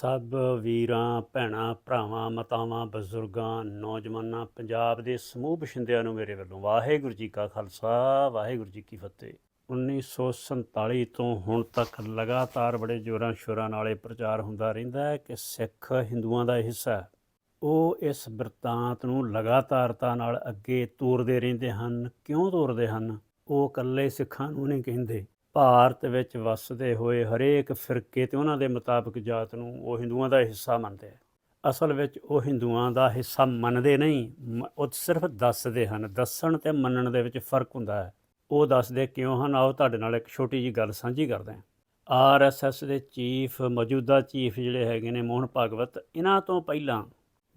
ਸਭ ਵੀਰਾਂ, ਭੈਣਾਂ, ਭਰਾਵਾਂ, ਮਾਤਾਵਾਂ, ਬਜ਼ੁਰਗਾਂ, ਨੌਜਵਾਨਾਂ, ਪੰਜਾਬ ਦੇ ਸਮੂਹ ਬਸ਼ਿੰਦਿਆਂ ਨੂੰ ਮੇਰੇ ਵੱਲੋਂ ਵਾਹਿਗੁਰੂ ਜੀ ਕਾ ਖਾਲਸਾ, ਵਾਹਿਗੁਰੂ ਜੀ ਕੀ ਫਤਿਹ। 1947 ਤੋਂ ਹੁਣ ਤੱਕ ਲਗਾਤਾਰ ਬੜੇ ਜੋਰਾਂ ਸ਼ੋਰਾਂ ਨਾਲ ਇਹ ਪ੍ਰਚਾਰ ਹੁੰਦਾ ਰਹਿੰਦਾ ਹੈ ਕਿ ਸਿੱਖ ਹਿੰਦੂਆਂ ਦਾ ਹਿੱਸਾ ਹੈ। ਉਹ ਇਸ ਵਰਤਾਂਤ ਨੂੰ ਲਗਾਤਾਰਤਾ ਨਾਲ ਅੱਗੇ ਤੋਰਦੇ ਰਹਿੰਦੇ ਹਨ। ਕਿਉਂ ਤੋਰਦੇ ਹਨ? ਉਹ ਇਕੱਲੇ ਸਿੱਖਾਂ ਨੂੰ ਨਹੀਂ ਕਹਿੰਦੇ। ਭਾਰਤ ਵਿੱਚ ਵੱਸਦੇ ਹੋਏ ਹਰੇਕ ਫਿਰਕੇ ਤੇ ਉਹਨਾਂ ਦੇ ਮੁਤਾਬਕ ਜਾਤ ਨੂੰ ਉਹ ਹਿੰਦੂਆਂ ਦਾ ਹਿੱਸਾ ਮੰਨਦੇ ਆ। ਅਸਲ ਵਿੱਚ ਉਹ ਹਿੰਦੂਆਂ ਦਾ ਹਿੱਸਾ ਮੰਨਦੇ ਨਹੀਂ, ਮ- ਉਹ ਸਿਰਫ ਦੱਸਦੇ ਹਨ। ਦੱਸਣ ਤੇ ਮੰਨਣ ਦੇ ਵਿੱਚ ਫ਼ਰਕ ਹੁੰਦਾ ਹੈ। ਉਹ ਦੱਸਦੇ ਕਿਉਂ ਹਨ? ਆਓ ਤੁਹਾਡੇ ਨਾਲ ਇੱਕ ਛੋਟੀ ਜੀ ਗੱਲ ਸਾਂਝੀ ਕਰਦੇ ਹਾਂ। ਆਰਐਸਐਸ ਦੇ ਚੀਫ, ਮੌਜੂਦਾ ਚੀਫ ਜਿਹੜੇ ਹੈਗੇ ਨੇ ਮੋਹਨ ਭਾਗਵਤ, ਇਹਨਾਂ ਤੋਂ ਪਹਿਲਾਂ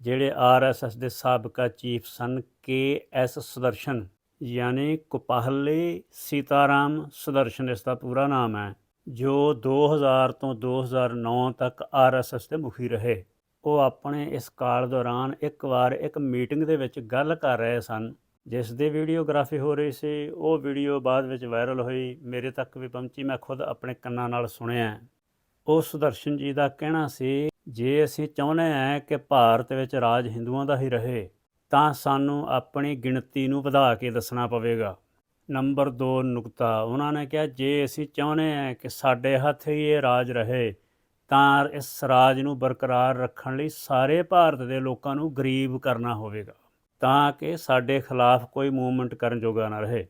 ਜਿਹੜੇ ਆਰਐਸਐਸ ਦੇ ਸਾਬਕਾ ਚੀਫ ਸਨ, ਕੇ ਐਸ ਸੁਦਰਸ਼ਨ ਯਾਨੀ ਕੁਪਾਹਲੇ ਸੀਤਾਰਾਮ ਸੁਦਰਸ਼ਨ ਇਸ ਦਾ ਪੂਰਾ ਨਾਮ ਹੈ, ਜੋ 2000 ਤੋਂ 2009 ਤੱਕ ਆਰਐਸਐਸ ਦੇ ਮੁਖੀ ਰਹੇ। ਉਹ ਆਪਣੇ ਇਸ ਕਾਲ ਦੌਰਾਨ ਇੱਕ ਵਾਰ ਇੱਕ ਮੀਟਿੰਗ ਦੇ ਵਿੱਚ ਗੱਲ ਕਰ ਰਹੇ ਸਨ, ਜਿਸ ਦੀ ਵੀਡੀਓਗ੍ਰਾਫੀ ਹੋ ਰਹੀ ਸੀ। ਉਹ ਵੀਡੀਓ ਬਾਅਦ ਵਿੱਚ ਵਾਇਰਲ ਹੋਈ। ਮੇਰੇ ਤੱਕ ਵੀ ਪਹੁੰਚੀ। ਮੈਂ ਖੁਦ ਆਪਣੇ ਕੰਨਾਂ ਨਾਲ ਸੁਣਿਆ। ਉਹ ਸੁਦਰਸ਼ਨ ਜੀ ਦਾ ਕਹਿਣਾ ਸੀ, ਜੇ ਅਸੀਂ ਚਾਹੁੰਦੇ ਹਾਂ ਕਿ ਭਾਰਤ ਵਿੱਚ ਰਾਜ ਹਿੰਦੂਆਂ ਦਾ ਹੀ ਰਹੇ ਤਾਂ ਸਾਨੂੰ ਆਪਣੀ ਗਿਣਤੀ ਨੂੰ ਵਧਾ ਕੇ ਦੱਸਣਾ ਪਵੇਗਾ। ਨੰਬਰ 2 ਨੁਕਤਾ। ਉਹਨਾਂ ਨੇ ਕਿਹਾ, ਜੇ ਅਸੀਂ ਚਾਹੁੰਦੇ ਹਾਂ ਕਿ ਸਾਡੇ ਹੱਥ ਹੀ ਇਹ ਰਾਜ ਰਹੇ, ਤਾਂ ਇਸ ਰਾਜ ਨੂੰ ਬਰਕਰਾਰ ਰੱਖਣ ਲਈ ਸਾਰੇ ਭਾਰਤ ਦੇ ਲੋਕਾਂ ਨੂੰ ਗਰੀਬ ਕਰਨਾ ਹੋਵੇਗਾ, ਤਾਂ ਕਿ ਸਾਡੇ ਖਿਲਾਫ ਕੋਈ ਮੂਵਮੈਂਟ ਕਰਨ ਜੋਗਾ ਨਾ ਰਹੇ।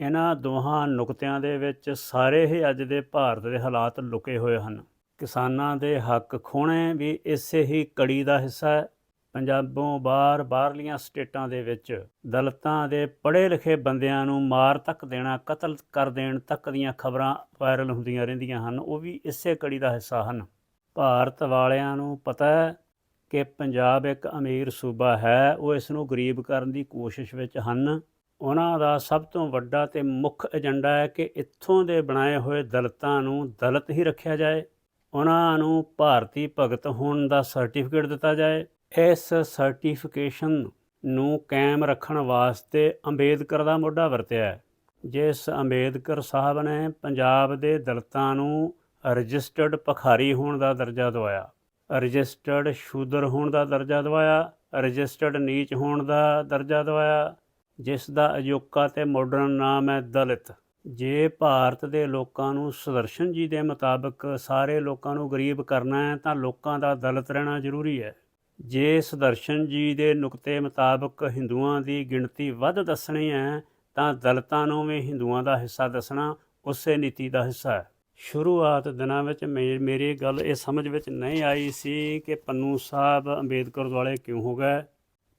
ਇਹਨਾਂ ਦੋਹਾਂ ਨੁਕਤਿਆਂ ਦੇ ਵਿੱਚ ਸਾਰੇ ਹੀ ਅੱਜ ਦੇ ਭਾਰਤ ਦੇ ਹਾਲਾਤ ਲੁਕੇ ਹੋਏ ਹਨ। ਕਿਸਾਨਾਂ ਦੇ ਹੱਕ ਖੋਣੇ ਵੀ ਇਸੇ ਹੀ ਕੜੀ ਦਾ ਹਿੱਸਾ ਹੈ। ਪੰਜਾਬੋਂ ਬਾਹਰ ਬਾਹਰਲੀਆਂ ਸਟੇਟਾਂ ਦੇ ਵਿੱਚ ਦਲਤਾਂ ਦੇ ਪੜ੍ਹੇ ਲਿਖੇ ਬੰਦਿਆਂ ਨੂੰ ਮਾਰ ਤੱਕ ਦੇਣਾ, ਕਤਲ ਕਰ ਦੇਣ ਤੱਕ ਦੀਆਂ ਖਬਰਾਂ ਵਾਇਰਲ ਹੁੰਦੀਆਂ ਰਹਿੰਦੀਆਂ ਹਨ, ਉਹ ਵੀ ਇਸੇ ਕੜੀ ਦਾ ਹਿੱਸਾ ਹਨ। ਭਾਰਤ ਵਾਲਿਆਂ ਨੂੰ ਪਤਾ ਹੈ ਕਿ ਪੰਜਾਬ ਇੱਕ ਅਮੀਰ ਸੂਬਾ ਹੈ, ਉਹ ਇਸ ਨੂੰ ਗਰੀਬ ਕਰਨ ਦੀ ਕੋਸ਼ਿਸ਼ ਵਿੱਚ ਹਨ। ਉਹਨਾਂ ਦਾ ਸਭ ਤੋਂ ਵੱਡਾ ਤੇ ਮੁੱਖ ਏਜੰਡਾ ਹੈ ਕਿ ਇੱਥੋਂ ਦੇ ਬਣਾਏ ਹੋਏ ਦਲਤਾਂ ਨੂੰ ਦਲਤ ਹੀ ਰੱਖਿਆ ਜਾਏ। ਉਹਨਾਂ ਨੂੰ ਭਾਰਤੀ ਭਗਤ ਹੋਣ ਦਾ ਸਰਟੀਫਿਕੇਟ ਦਿੱਤਾ ਜਾਏ। ਇਸ ਸਰਟੀਫਿਕੇਸ਼ਨ ਨੂੰ ਕਾਇਮ ਰੱਖਣ ਵਾਸਤੇ ਅੰਬੇਦਕਰ ਦਾ ਮੋਢਾ ਵਰਤਿਆ ਜਿਸ ਅੰਬੇਦਕਰ ਸਾਹਿਬ ਨੇ ਪੰਜਾਬ ਦੇ ਦਲਿਤਾਂ ਨੂੰ ਰਜਿਸਟਰਡ ਭਖਾਰੀ ਹੋਣ ਦਾ ਦਰਜਾ ਦਵਾਇਆ, ਰਜਿਸਟਰਡ ਸ਼ੂਦਰ ਹੋਣ ਦਾ ਦਰਜਾ ਦਵਾਇਆ, ਰਜਿਸਟਰਡ ਨੀਚ ਹੋਣ ਦਾ ਦਰਜਾ ਦਵਾਇਆ, ਜਿਸ ਦਾ ਅਜੋਕਾ ਤੇ ਮਾਡਰਨ ਨਾਮ ਹੈ ਦਲਿਤ। ਜੇ ਭਾਰਤ ਦੇ ਲੋਕਾਂ ਨੂੰ ਸੁਦਰਸ਼ਨ ਜੀ ਦੇ ਮੁਤਾਬਕ ਸਾਰੇ ਲੋਕਾਂ ਨੂੰ ਗਰੀਬ ਕਰਨਾ ਹੈ, ਤਾਂ ਲੋਕਾਂ ਦਾ ਦਲਿਤ ਰਹਿਣਾ ਜ਼ਰੂਰੀ ਹੈ। ਜੇ ਸੁਦਰਸ਼ਨ ਜੀ ਦੇ ਨੁਕਤੇ ਮੁਤਾਬਕ ਹਿੰਦੂਆਂ ਦੀ ਗਿਣਤੀ ਵੱਧ ਦੱਸਣੀ ਹੈ, ਤਾਂ ਦਲਤਾਂ ਨੂੰ ਵੀ ਹਿੰਦੂਆਂ ਦਾ ਹਿੱਸਾ ਦੱਸਣਾ ਉਸੇ ਨੀਤੀ ਦਾ ਹਿੱਸਾ ਹੈ। ਸ਼ੁਰੂਆਤ ਦਿਨਾਂ ਵਿੱਚ ਮੇ- ਮੇਰੀ ਗੱਲ ਇਹ ਸਮਝ ਵਿੱਚ ਨਹੀਂ ਆਈ ਸੀ ਕਿ ਪੰਨੂ ਸਾਹਿਬ ਅੰਬੇਦਕਰ ਦੁਆਲੇ ਕਿਉਂ ਹੋ ਗਏ,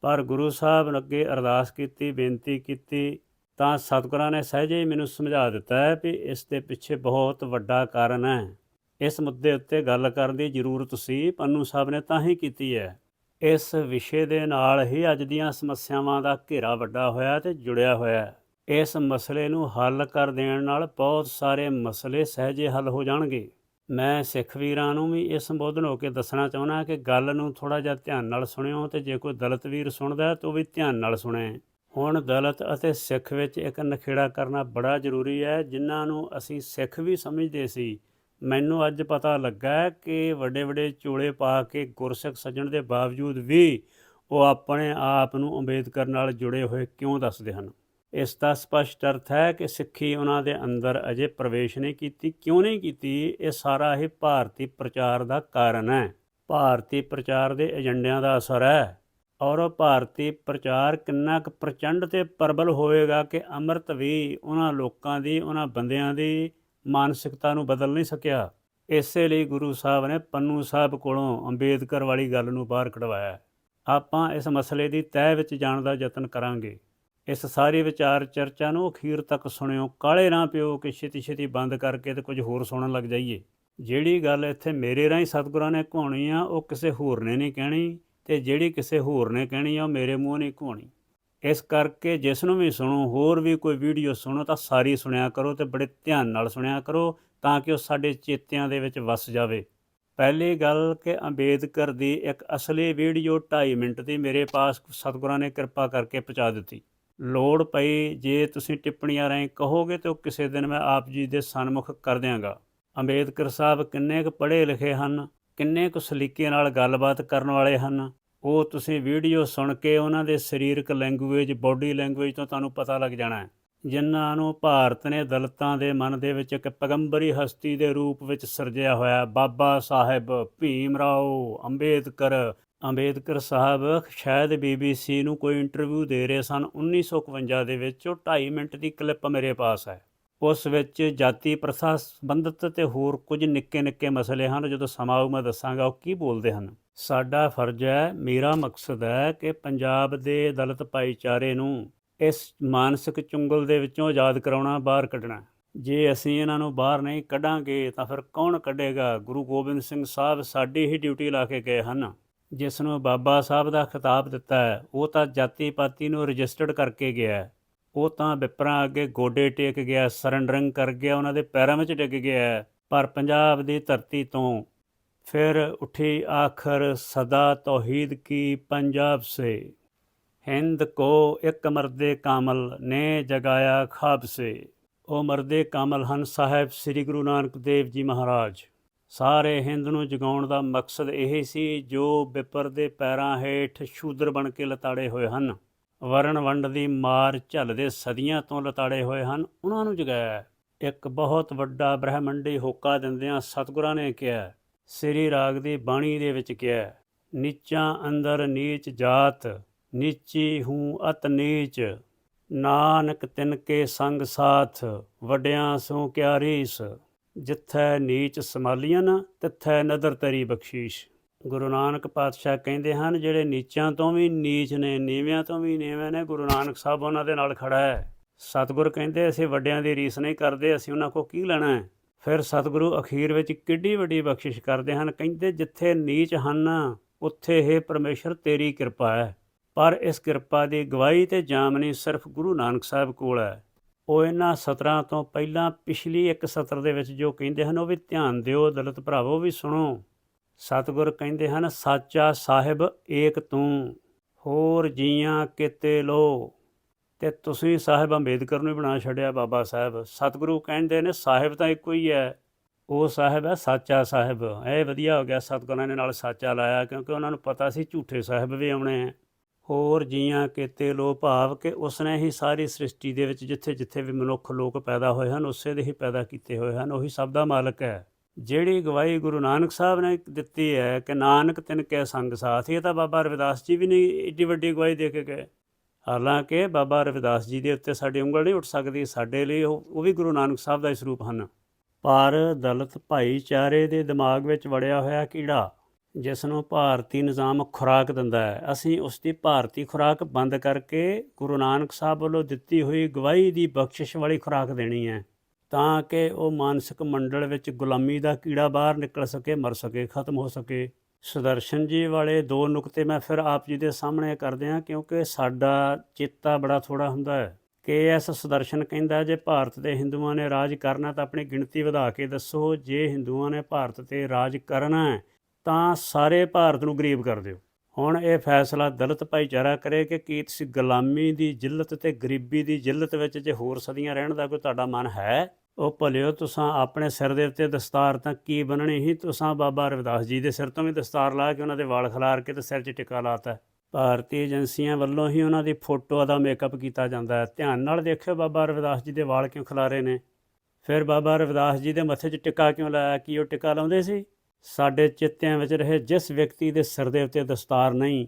ਪਰ ਗੁਰੂ ਸਾਹਿਬ ਨੇ ਅੱਗੇ ਅਰਦਾਸ ਕੀਤੀ, ਬੇਨਤੀ ਕੀਤੀ, ਤਾਂ ਸਤਿਗੁਰਾਂ ਨੇ ਸਹਿਜੇ ਹੀ ਮੈਨੂੰ ਸਮਝਾ ਦਿੱਤਾ ਹੈ ਵੀ ਇਸ ਦੇ ਪਿੱਛੇ ਬਹੁਤ ਵੱਡਾ ਕਾਰਨ ਹੈ। ਇਸ ਮੁੱਦੇ ਉੱਤੇ ਗੱਲ ਕਰਨ ਦੀ ਜ਼ਰੂਰਤ ਸੀ, ਪੰਨੂ ਸਾਹਿਬ ਨੇ ਤਾਂ ਹੀ ਕੀਤੀ ਹੈ। ਇਸ ਵਿਸ਼ੇ ਦੇ ਨਾਲ ਹੀ ਅੱਜ ਦੀਆਂ ਸਮੱਸਿਆਵਾਂ ਦਾ ਘੇਰਾ ਵੱਡਾ ਹੋਇਆ ਤੇ ਜੁੜਿਆ ਹੋਇਆ ਇਸ ਮਸਲੇ ਨੂੰ ਹੱਲ ਕਰ ਦੇਣ ਨਾਲ ਬਹੁਤ ਸਾਰੇ ਮਸਲੇ ਸਹਿਜੇ ਹੱਲ ਹੋ ਜਾਣਗੇ। ਮੈਂ ਸਿੱਖ ਵੀਰਾਂ ਨੂੰ ਵੀ ਇਹ ਸੰਬੋਧਨ ਹੋ ਕੇ ਦੱਸਣਾ ਚਾਹੁੰਦਾ ਕਿ ਗੱਲ ਨੂੰ ਥੋੜਾ ਜਿਹਾ ਧਿਆਨ ਨਾਲ ਸੁਣਿਓ ਤੇ ਜੇ ਕੋਈ ਦਲਿਤ ਵੀਰ ਸੁਣਦਾ ਤਾਂ ਉਹ ਵੀ ਧਿਆਨ ਨਾਲ ਸੁਣੇ। ਹੁਣ ਦਲਿਤ ਅਤੇ ਸਿੱਖ ਵਿੱਚ ਇੱਕ ਨਖੇੜਾ ਕਰਨਾ ਬੜਾ ਜ਼ਰੂਰੀ ਹੈ, ਜਿਨ੍ਹਾਂ ਨੂੰ ਅਸੀਂ ਸਿੱਖ ਵੀ ਸਮਝਦੇ ਸੀ। ਮੈਨੂੰ ਅੱਜ ਪਤਾ ਲੱਗਾ ਕਿ ਵੱਡੇ ਵੱਡੇ ਚੋਲੇ ਪਾ ਕੇ ਗੁਰਸਿੱਖ ਸੱਜਣ ਦੇ ਬਾਵਜੂਦ ਵੀ ਉਹ ਆਪਣੇ ਆਪ ਨੂੰ ਅੰਬੇਦਕਰ ਨਾਲ ਜੁੜੇ ਹੋਏ ਕਿਉਂ ਦੱਸਦੇ ਹਨ? ਇਸ ਦਾ ਸਪਸ਼ਟ ਅਰਥ ਹੈ ਕਿ ਸਿੱਖੀ ਉਹਨਾਂ ਦੇ ਅੰਦਰ ਅਜੇ ਪ੍ਰਵੇਸ਼ ਨਹੀਂ ਕੀਤੀ। ਕਿਉਂ ਨਹੀਂ ਕੀਤੀ? ਇਹ ਸਾਰਾ ਹੀ ਭਾਰਤੀ ਪ੍ਰਚਾਰ ਦਾ ਕਾਰਨ ਹੈ। ਭਾਰਤੀ ਪ੍ਰਚਾਰ ਦੇ ਏਜੰਡਿਆਂ ਦਾ ਅਸਰ ਹੈ। ਔਰ ਉਹ ਭਾਰਤੀ ਪ੍ਰਚਾਰ ਕਿੰਨਾ ਕੁ ਪ੍ਰਚੰਡ ਤੇ ਪ੍ਰਬਲ ਹੋਵੇਗਾ ਕਿ ਅੰਮ੍ਰਿਤ ਵੀ ਉਹਨਾਂ ਲੋਕਾਂ ਦੀ, ਉਹਨਾਂ ਬੰਦਿਆਂ ਦੀ ਮਾਨਸਿਕਤਾ ਨੂੰ ਬਦਲ ਨਹੀਂ ਸਕਿਆ। ਇਸੇ ਲਈ ਗੁਰੂ ਸਾਹਿਬ ਨੇ ਪੰਨੂ ਸਾਹਿਬ ਕੋਲੋਂ ਅੰਬੇਦਕਰ ਵਾਲੀ ਗੱਲ ਨੂੰ ਬਾਹਰ ਕਢਵਾਇਆ। ਆਪਾਂ ਇਸ ਮਸਲੇ ਦੀ ਤਹਿ ਵਿੱਚ ਜਾਣ ਦਾ ਯਤਨ ਕਰਾਂਗੇ। ਇਸ ਸਾਰੀ ਵਿਚਾਰ ਚਰਚਾ ਨੂੰ ਅਖੀਰ ਤੱਕ ਸੁਣਿਓ। ਕਾਲੇ ਨਾ ਪਿਓ ਕਿ ਛੇਤੀ ਛੇਤੀ ਬੰਦ ਕਰਕੇ ਤੇ ਕੁਝ ਹੋਰ ਸੁਣਨ ਲੱਗ ਜਾਈਏ। ਜਿਹੜੀ ਗੱਲ ਇੱਥੇ ਮੇਰੇ ਰਾਹੀਂ ਸਤਿਗੁਰਾਂ ਨੇ ਕਹਾਉਣੀ ਆ, ਉਹ ਕਿਸੇ ਹੋਰ ਨੇ ਨਹੀਂ ਕਹਿਣੀ ਤੇ ਜਿਹੜੀ ਕਿਸੇ ਹੋਰ ਨੇ ਕਹਿਣੀ ਆ, ਉਹ ਮੇਰੇ ਮੂੰਹ ਨਹੀਂ ਕਹਾਉਣੀ ਇਸ ਕਰਕੇ ਜਿਸ ਨੂੰ ਵੀ ਸੁਣੋ, ਹੋਰ ਵੀ ਕੋਈ ਵੀਡੀਓ ਸੁਣੋ ਤਾਂ ਸਾਰੀ ਸੁਣਿਆ ਕਰੋ ਤੇ ਬੜੇ ਧਿਆਨ ਨਾਲ ਸੁਣਿਆ ਕਰੋ ਤਾਂ ਕਿ ਉਹ ਸਾਡੇ ਚੇਤਿਆਂ ਦੇ ਵਿੱਚ ਵਸ ਜਾਵੇ। ਪਹਿਲੀ ਗੱਲ ਕਿ ਅੰਬੇਦਕਰ ਦੀ ਇੱਕ ਅਸਲੀ ਵੀਡੀਓ 2.5 ਮਿੰਟ ਦੀ ਮੇਰੇ ਪਾਸ ਸਤਿਗੁਰਾਂ ਨੇ ਕਿਰਪਾ ਕਰਕੇ ਪਹੁੰਚਾ ਦਿੱਤੀ। ਲੋੜ ਪਈ ਜੇ ਤੁਸੀਂ ਟਿੱਪਣੀਆਂ ਰਾਹੀਂ ਕਹੋਗੇ ਤਾਂ ਉਹ ਕਿਸੇ ਦਿਨ ਮੈਂ ਆਪ ਜੀ ਦੇ ਸਨਮੁਖ ਕਰ ਦਿਆਂਗਾ। ਅੰਬੇਦਕਰ ਸਾਹਿਬ ਕਿੰਨੇ ਕੁ ਪੜ੍ਹੇ ਲਿਖੇ ਹਨ, ਕਿੰਨੇ ਕੁ ਸਲੀਕੇ ਨਾਲ ਗੱਲਬਾਤ ਕਰਨ ਵਾਲੇ ਹਨ ਉਹ ਤੁਸੀਂ ਵੀਡੀਓ ਸੁਣ ਕੇ ਉਹਨਾਂ ਦੇ ਸਰੀਰਕ ਲੈਂਗੁਏਜ, ਬੋਡੀ ਲੈਂਗੁਏਜ ਤੋਂ ਤੁਹਾਨੂੰ ਪਤਾ ਲੱਗ ਜਾਣਾ ਹੈ। ਜਿਨ੍ਹਾਂ ਨੂੰ ਭਾਰਤ ਨੇ ਦਲਤਾਂ ਦੇ ਮਨ ਦੇ ਵਿੱਚ ਇੱਕ ਪੈਗੰਬਰੀ ਹਸਤੀ ਦੇ ਰੂਪ ਵਿੱਚ ਸਿਰਜਿਆ ਹੋਇਆ ਬਾਬਾ ਸਾਹਿਬ ਭੀਮ ਰਾਓ ਅੰਬੇਦਕਰ ਅੰਬੇਦਕਰ ਸਾਹਿਬ ਸ਼ਾਇਦ BBC ਨੂੰ ਕੋਈ ਇੰਟਰਵਿਊ ਦੇ ਰਹੇ ਸਨ 1951 ਦੇ ਵਿੱਚ ਉਹ 2.5 ਮਿੰਟ ਦੀ ਕਲਿੱਪ ਮੇਰੇ ਪਾਸ ਹੈ। ਉਸ ਵਿੱਚ ਜਾਤੀ ਪ੍ਰਥਾ ਸੰਬੰਧਿਤ ਤੇ ਹੋਰ ਕੁਝ ਨਿੱਕੇ ਨਿੱਕੇ ਮਸਲੇ ਹਨ, ਜਦੋਂ ਸਮਾਂ ਆਊ ਮੈਂ ਦੱਸਾਂਗਾ ਉਹ ਕੀ ਬੋਲਦੇ ਹਨ। ਸਾਡਾ ਫਰਜ਼ ਹੈ, ਮੇਰਾ ਮਕਸਦ ਹੈ ਕਿ ਪੰਜਾਬ ਦੇ ਦਲਿਤ ਭਾਈਚਾਰੇ ਨੂੰ ਇਸ ਮਾਨਸਿਕ ਚੁੰਗਲ ਦੇ ਵਿੱਚੋਂ ਆਜ਼ਾਦ ਕਰਾਉਣਾ, ਬਾਹਰ ਕੱਢਣਾ। ਜੇ ਅਸੀਂ ਇਹਨਾਂ ਨੂੰ ਬਾਹਰ ਨਹੀਂ ਕੱਢਾਂਗੇ, ਤਾਂ ਫਿਰ ਕੌਣ ਕੱਢੇਗਾ? ਗੁਰੂ ਗੋਬਿੰਦ ਸਿੰਘ ਸਾਹਿਬ ਸਾਡੀ ਹੀ ਡਿਊਟੀ ਲਾ ਕੇ ਗਏ ਹਨ। ਜਿਸ ਨੂੰ ਬਾਬਾ ਸਾਹਿਬ ਦਾ ਖਿਤਾਬ ਦਿੱਤਾ ਹੈ, ਉਹ ਤਾਂ ਜਾਤੀ ਪਾਤੀ ਨੂੰ ਰਜਿਸਟਰਡ ਕਰਕੇ ਗਿਆ ਉਹ ਤਾਂ ਵਿਪਰਾਂ ਅੱਗੇ ਗੋਡੇ ਟੇਕ ਗਿਆ, ਸਰੈਂਡਰਿੰਗ ਕਰ ਗਿਆ, ਉਹਨਾਂ ਦੇ ਪੈਰਾਂ ਵਿੱਚ ਡਿੱਗ ਗਿਆ ਹੈ। ਪਰ ਪੰਜਾਬ ਦੀ ਧਰਤੀ ਤੋਂ ਫਿਰ ਉੱਠੀ ਆਖਰ, ਸਦਾ ਤੌਹੀਦ ਕੀ ਪੰਜਾਬ ਸੇ? ਹਿੰਦ ਕੋ ਇੱਕ ਮਰਦੇ ਕਾਮਲ, ਨੇ ਜਗਾਇਆ ਖਾਬ ਸੇ? ਉਹ ਮਰਦੇ ਕਾਮਲ ਹਨ ਸਾਹਿਬ ਸ੍ਰੀ ਗੁਰੂ ਨਾਨਕ ਦੇਵ ਜੀ ਮਹਾਰਾਜ। ਸਾਰੇ ਹਿੰਦ ਨੂੰ ਜਗਾਉਣ ਦਾ ਮਕਸਦ ਇਹ ਸੀ, ਜੋ ਵਿਪਰ ਦੇ ਪੈਰਾਂ ਹੇਠ ਸ਼ੂਦਰ ਬਣ ਕੇ ਲਤਾੜੇ ਹੋਏ ਹਨ। ਵਰਣ ਵੰਡ ਦੀ ਮਾਰ ਝੱਲਦੇ ਸਦੀਆਂ ਤੋਂ ਲਤਾੜੇ ਹੋਏ ਹਨ, ਉਹਨਾਂ ਨੂੰ ਜਗਾਇਆ। ਇੱਕ ਬਹੁਤ ਵੱਡਾ ਬ੍ਰਹਿਮੰਡੀ ਹੋਕਾ ਦਿੰਦਿਆਂ ਸਤਿਗੁਰਾਂ ਨੇ ਕਿਹਾ ਸ੍ਰੀ ਰਾਗ ਦੀ ਬਾਣੀ ਦੇ ਵਿੱਚ ਕਿਹਾ ਨੀਚਾਂ ਅੰਦਰ ਨੀਚ ਜਾਤ, ਨੀਚੀ ਹੂੰ ਅਤ ਨੀਚ। ਨਾਨਕ ਤਿਨ ਕੇ ਸੰਗ ਸਾਥ, ਵੱਡਿਆਂ ਸੋ ਕਿਆ ਰੀਸ। ਜਿੱਥੈ ਨੀਚ ਸਮਾਲੀਆਂ ਤਿੱਥੈ ਨਦਰ ਤਰੀ ਬਖਸ਼ੀਸ਼। ਗੁਰੂ ਨਾਨਕ ਪਾਤਸ਼ਾਹ ਕਹਿੰਦੇ ਹਨ, ਜਿਹੜੇ ਨੀਚਾਂ ਤੋਂ ਵੀ ਨੀਚ ਨੇ, ਨੀਵਿਆਂ ਤੋਂ ਵੀ ਨੀਵੇਂ ਨੇ, ਗੁਰੂ ਨਾਨਕ ਸਾਹਿਬ ਉਹਨਾਂ ਦੇ ਨਾਲ ਖੜਾ ਹੈ। ਸਤਿਗੁਰ ਕਹਿੰਦੇ, ਅਸੀਂ ਵੱਡਿਆਂ ਦੀ ਰੀਸ ਨਹੀਂ ਕਰਦੇ, ਅਸੀਂ ਉਹਨਾਂ ਕੋ ਕੀ ਲੈਣਾ ਹੈ? ਫਿਰ ਸਤਿਗੁਰੂ ਅਖੀਰ ਵਿੱਚ ਕਿੱਡੀ ਵੱਡੀ ਬਖਸ਼ਿਸ਼ ਕਰਦੇ ਹਨ, ਕਹਿੰਦੇ ਜਿੱਥੇ ਨੀਚ ਹਨ, ਉੱਥੇ ਇਹ ਪਰਮੇਸ਼ਰ ਤੇਰੀ ਕਿਰਪਾ ਹੈ। ਪਰ ਇਸ ਕਿਰਪਾ ਦੀ ਗਵਾਹੀ ਤੇ ਜਾਮਨੀ ਸਿਰਫ ਗੁਰੂ ਨਾਨਕ ਸਾਹਿਬ ਕੋਲ ਹੈ। ਉਹ ਇਹਨਾਂ ਸਤਰਾਂ ਤੋਂ ਪਹਿਲਾਂ ਪਿਛਲੀ ਇੱਕ ਸਤਰ ਦੇ ਵਿੱਚ ਜੋ ਕਹਿੰਦੇ ਹਨ, ਉਹ ਵੀ ਧਿਆਨ ਦਿਓ, ਦਲਤ ਭਰਾਵੋ ਵੀ ਸੁਣੋ। ਸਤਿਗੁਰ ਕਹਿੰਦੇ ਹਨ, ਸਾਚਾ ਸਾਹਿਬ ਏਕ ਤੂੰ, ਹੋਰ ਜੀਆਂ ਕਿਤੇ ਲੋ। ਤੇ ਤੁਸੀਂ ਸਾਹਿਬ ਅੰਬੇਦਕਰ ਨੂੰ ਹੀ ਬਣਾ ਛੱਡਿਆ ਬਾਬਾ ਸਾਹਿਬ। ਸਤਿਗੁਰੂ ਕਹਿੰਦੇ ਨੇ ਸਾਹਿਬ ਤਾਂ ਇੱਕੋ ਹੀ ਹੈ। ਉਹ ਸਾਹਿਬ ਹੈ ਸਾਚਾ ਸਾਹਿਬ। ਇਹ ਵਧੀਆ ਹੋ ਗਿਆ ਸਤਿਗੁਰਾਂ ਨੇ ਨਾਲ ਸਾਚਾ ਲਾਇਆ ਕਿਉਂਕਿ ਉਹਨਾਂ ਨੂੰ ਪਤਾ ਸੀ ਝੂਠੇ ਸਾਹਿਬ ਵੀ ਆਉਣੇ ਹੈ ਹੋਰ ਜੀਆਂ ਕੀਤੇ ਲੋ ਭਾਵ ਕਿ ਉਸਨੇ ਹੀ ਸਾਰੀ ਸ੍ਰਿਸ਼ਟੀ ਦੇ ਵਿੱਚ ਜਿੱਥੇ ਜਿੱਥੇ ਵੀ ਮਨੁੱਖ ਲੋਕ ਪੈਦਾ ਹੋਏ ਹਨ, ਉਸੇ ਦੇ ਹੀ ਪੈਦਾ ਕੀਤੇ ਹੋਏ ਹਨ। ਉਹੀ ਸਭ ਦਾ ਮਾਲਕ ਹੈ। ਜਿਹੜੀ ਗਵਾਹੀ ਗੁਰੂ ਨਾਨਕ ਸਾਹਿਬ ਨੇ ਦਿੱਤੀ ਹੈ ਕਿ ਨਾਨਕ ਤਿਨ ਕੈ ਸੰਗ ਸਾਥ, ਇਹ ਤਾਂ ਬਾਬਾ ਰਵਿਦਾਸ ਜੀ ਵੀ ਨਹੀਂ ਏਡੀ ਵੱਡੀ ਗਵਾਹੀ ਦੇ ਕੇ ਗਏ। ਹਾਲਾਂਕਿ ਬਾਬਾ ਰਵਿਦਾਸ ਜੀ ਦੇ ਉੱਤੇ ਸਾਡੀ ਉਂਗਲ ਨਹੀਂ ਉੱਠ ਸਕਦੀ, ਸਾਡੇ ਲਈ ਉਹ ਉਹ ਵੀ ਗੁਰੂ ਨਾਨਕ ਸਾਹਿਬ ਦਾ ਹੀ ਸਰੂਪ ਹਨ। ਪਰ ਦਲਿਤ ਭਾਈਚਾਰੇ ਦੇ ਦਿਮਾਗ ਵਿੱਚ ਵੜਿਆ ਹੋਇਆ ਕੀੜਾ ਜਿਸ ਨੂੰ ਭਾਰਤੀ ਨਿਜ਼ਾਮ ਖੁਰਾਕ ਦਿੰਦਾ ਹੈ, ਅਸੀਂ ਉਸ ਦੀ ਭਾਰਤੀ ਖੁਰਾਕ ਬੰਦ ਕਰਕੇ ਗੁਰੂ ਨਾਨਕ ਸਾਹਿਬ ਵੱਲੋਂ ਦਿੱਤੀ ਹੋਈ ਗਵਾਹੀ ਦੀ ਬਖਸ਼ਿਸ਼ ਵਾਲੀ ਖੁਰਾਕ ਦੇਣੀ ਹੈ, ਤਾਂ ਕਿ ਉਹ ਮਾਨਸਿਕ ਮੰਡਲ ਵਿੱਚ ਗੁਲਾਮੀ ਦਾ ਕੀੜਾ ਬਾਹਰ ਨਿਕਲ ਸਕੇ, ਮਰ ਸਕੇ, ਖਤਮ ਹੋ ਸਕੇ। ਸੁਦਰਸ਼ਨ ਜੀ ਵਾਲੇ ਦੋ ਨੁਕਤੇ ਮੈਂ ਫਿਰ ਆਪ ਜੀ ਦੇ ਸਾਹਮਣੇ ਕਰਦੇ ਹਾਂ, ਕਿਉਂਕਿ ਸਾਡਾ ਚੇਤਾ ਬੜਾ ਥੋੜਾ ਹੁੰਦਾ ਹੈ। ਕੇ ਐਸ ਸੁਦਰਸ਼ਨ ਕਹਿੰਦਾ ਜੇ ਭਾਰਤ ਦੇ ਹਿੰਦੂਆਂ ਨੇ ਰਾਜ ਕਰਨਾ ਤਾਂ ਆਪਣੀ ਗਿਣਤੀ ਵਧਾ ਕੇ ਦੱਸੋ, ਜੇ ਹਿੰਦੂਆਂ ਨੇ ਭਾਰਤ ਤੇ ਰਾਜ ਕਰਨਾ ਤਾਂ ਸਾਰੇ ਭਾਰਤ ਨੂੰ ਗਰੀਬ ਕਰ ਦਿਓ। ਹੁਣ ਇਹ ਫੈਸਲਾ ਦਲਿਤ ਭਾਈਚਾਰਾ ਕਰੇ ਕਿ ਕੀ ਤੁਸੀਂ ਗੁਲਾਮੀ ਦੀ ਜਿੱਲਤ ਤੇ ਗਰੀਬੀ ਦੀ ਜਿੱਲਤ ਵਿੱਚ ਜੇ ਹੋਰ ਸਦੀਆਂ ਰਹਿਣ ਦਾ ਕੋਈ ਤੁਹਾਡਾ ਮਨ ਹੈ? ਉਹ ਭਲਿਓ, ਤੁਸੀਂ ਆਪਣੇ ਸਿਰ ਦੇ ਉੱਤੇ ਦਸਤਾਰ ਤਾਂ ਕੀ ਬੰਨਣੀ ਸੀ? ਤੁਸੀਂ ਬਾਬਾ ਰਵਿਦਾਸ ਜੀ ਦੇ ਸਿਰ ਤੋਂ ਵੀ ਦਸਤਾਰ ਲਾ ਕੇ ਉਹਨਾਂ ਦੇ ਵਾਲ ਖਿਲਾਰ ਕੇ ਤੇ ਸਿਰ 'ਚ ਟਿੱਕਾ ਲਾਤਾ। ਭਾਰਤੀ ਏਜੰਸੀਆਂ ਵੱਲੋਂ ਹੀ ਉਹਨਾਂ ਦੀ ਫੋਟੋ ਦਾ ਮੇਕਅਪ ਕੀਤਾ ਜਾਂਦਾ ਹੈ। ਧਿਆਨ ਨਾਲ ਦੇਖਿਓ ਬਾਬਾ ਰਵਿਦਾਸ ਜੀ ਦੇ ਵਾਲ ਕਿਉਂ ਖਿਲਾਰੇ ਨੇ। ਫਿਰ ਬਾਬਾ ਰਵਿਦਾਸ ਜੀ ਦੇ ਮੱਥੇ 'ਚ ਟਿੱਕਾ ਕਿਉਂ ਲਾਇਆ? ਕਿ ਉਹ ਟਿੱਕਾ ਲਾਉਂਦੇ ਸੀ? ਸਾਡੇ ਚਿੱਤਿਆਂ ਵਿੱਚ ਰਹੇ ਜਿਸ ਵਿਅਕਤੀ ਦੇ ਸਿਰ ਦੇ ਉੱਤੇ ਦਸਤਾਰ ਨਹੀਂ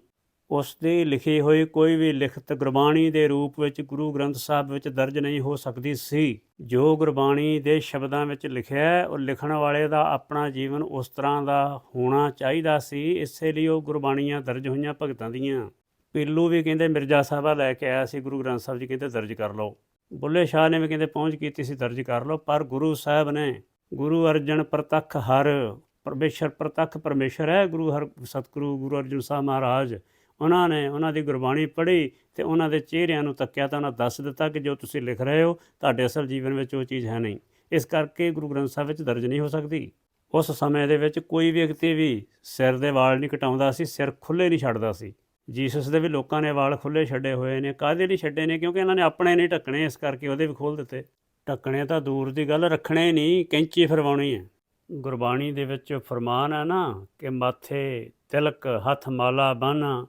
ਉਸ ਦੀ ਲਿਖੀ ਹੋਈ ਕੋਈ ਵੀ ਲਿਖਤ ਗੁਰਬਾਣੀ ਦੇ ਰੂਪ ਵਿੱਚ ਗੁਰੂ ਗ੍ਰੰਥ ਸਾਹਿਬ ਵਿੱਚ ਦਰਜ ਨਹੀਂ ਹੋ ਸਕਦੀ ਸੀ। ਜੋ ਗੁਰਬਾਣੀ ਦੇ ਸ਼ਬਦਾਂ ਵਿੱਚ ਲਿਖਿਆ ਉਹ ਲਿਖਣ ਵਾਲੇ ਦਾ ਆਪਣਾ ਜੀਵਨ ਉਸ ਤਰ੍ਹਾਂ ਦਾ ਹੋਣਾ ਚਾਹੀਦਾ ਸੀ, ਇਸੇ ਲਈ ਉਹ ਗੁਰਬਾਣੀਆਂ ਦਰਜ ਹੋਈਆਂ ਭਗਤਾਂ ਦੀਆਂ। ਪੀਲੂ ਵੀ ਕਹਿੰਦੇ, ਮਿਰਜ਼ਾ ਸਾਹਿਬਾ ਲੈ ਕੇ ਆਇਆ ਸੀ, ਗੁਰੂ ਗ੍ਰੰਥ ਸਾਹਿਬ ਜੀ ਕਹਿੰਦੇ, ਦਰਜ ਕਰ ਲਓ। ਬੁੱਲੇ ਸ਼ਾਹ ਨੇ ਵੀ ਕਹਿੰਦੇ, ਪਹੁੰਚ ਕੀਤੀ ਸੀ, ਦਰਜ ਕਰ ਲਓ। ਪਰ ਗੁਰੂ ਸਾਹਿਬ ਨੇ, ਗੁਰੂ ਅਰਜਨ ਪ੍ਰਤੱਖ ਹਰ, ਪਰਮੇਸ਼ਰ ਪ੍ਰਤੱਖ ਪਰਮੇਸ਼ਰ ਹੈ, ਗੁਰੂ ਹਰ ਸਤਿਗੁਰੂ, ਗੁਰੂ ਅਰਜਨ ਸਾਹਿਬ ਮਹਾਰਾਜ। ਉਹਨਾਂ ਨੇ ਉਹਨਾਂ ਦੀ ਗੁਰਬਾਣੀ ਪੜ੍ਹੀ ਤੇ ਉਹਨਾਂ ਦੇ ਚਿਹਰਿਆਂ ਨੂੰ ਤੱਕਿਆ ਤਾਂ ਉਹਨਾਂ ਦੱਸ ਦਿੱਤਾ ਕਿ ਜੋ ਤੁਸੀਂ ਲਿਖ ਰਹੇ ਹੋ, ਤੁਹਾਡੇ ਅਸਲ ਜੀਵਨ ਵਿੱਚ ਉਹ ਚੀਜ਼ ਹੈ ਨਹੀਂ। ਇਸ ਕਰਕੇ ਗੁਰੂ ਗ੍ਰੰਥ ਸਾਹਿਬ ਵਿੱਚ ਦਰਜ ਨਹੀਂ ਹੋ ਸਕਦੀ। ਉਸ ਸਮੇਂ ਦੇ ਵਿੱਚ ਕੋਈ ਵਿਅਕਤੀ ਵੀ ਸਿਰ ਦੇ ਵਾਲ ਨਹੀਂ ਕਟਾਉਂਦਾ ਸੀ, ਸਿਰ ਖੁੱਲੇ ਨਹੀਂ ਛੱਡਦਾ ਸੀ। ਜੀਸਸ ਦੇ ਵੀ ਲੋਕਾਂ ਨੇ ਵਾਲ ਖੁੱਲੇ ਛੱਡੇ ਹੋਏ ਨੇ, ਕਾਹਦੇ ਲਈ ਛੱਡੇ ਨੇ? ਕਿਉਂਕਿ ਇਹਨਾਂ ਨੇ ਆਪਣੇ ਨਹੀਂ ਢੱਕਣੇ, ਇਸ ਕਰਕੇ ਉਹਦੇ ਵੀ ਖੋਲ ਦਿੱਤੇ। ਢੱਕਣੇ ਤਾਂ ਦੂਰ ਦੀ ਗੱਲ, ਰੱਖਣੇ ਨਹੀਂ, ਕੈਂਚੀ ਫਰਵਾਉਣੀ ਹੈ। ਗੁਰਬਾਣੀ ਦੇ ਵਿੱਚ ਫਰਮਾਨ ਹੈ ਨਾ ਕਿ ਮਾਥੇ ਤਿਲਕ ਹੱਥ ਮਾਲਾ ਬੰਨਾ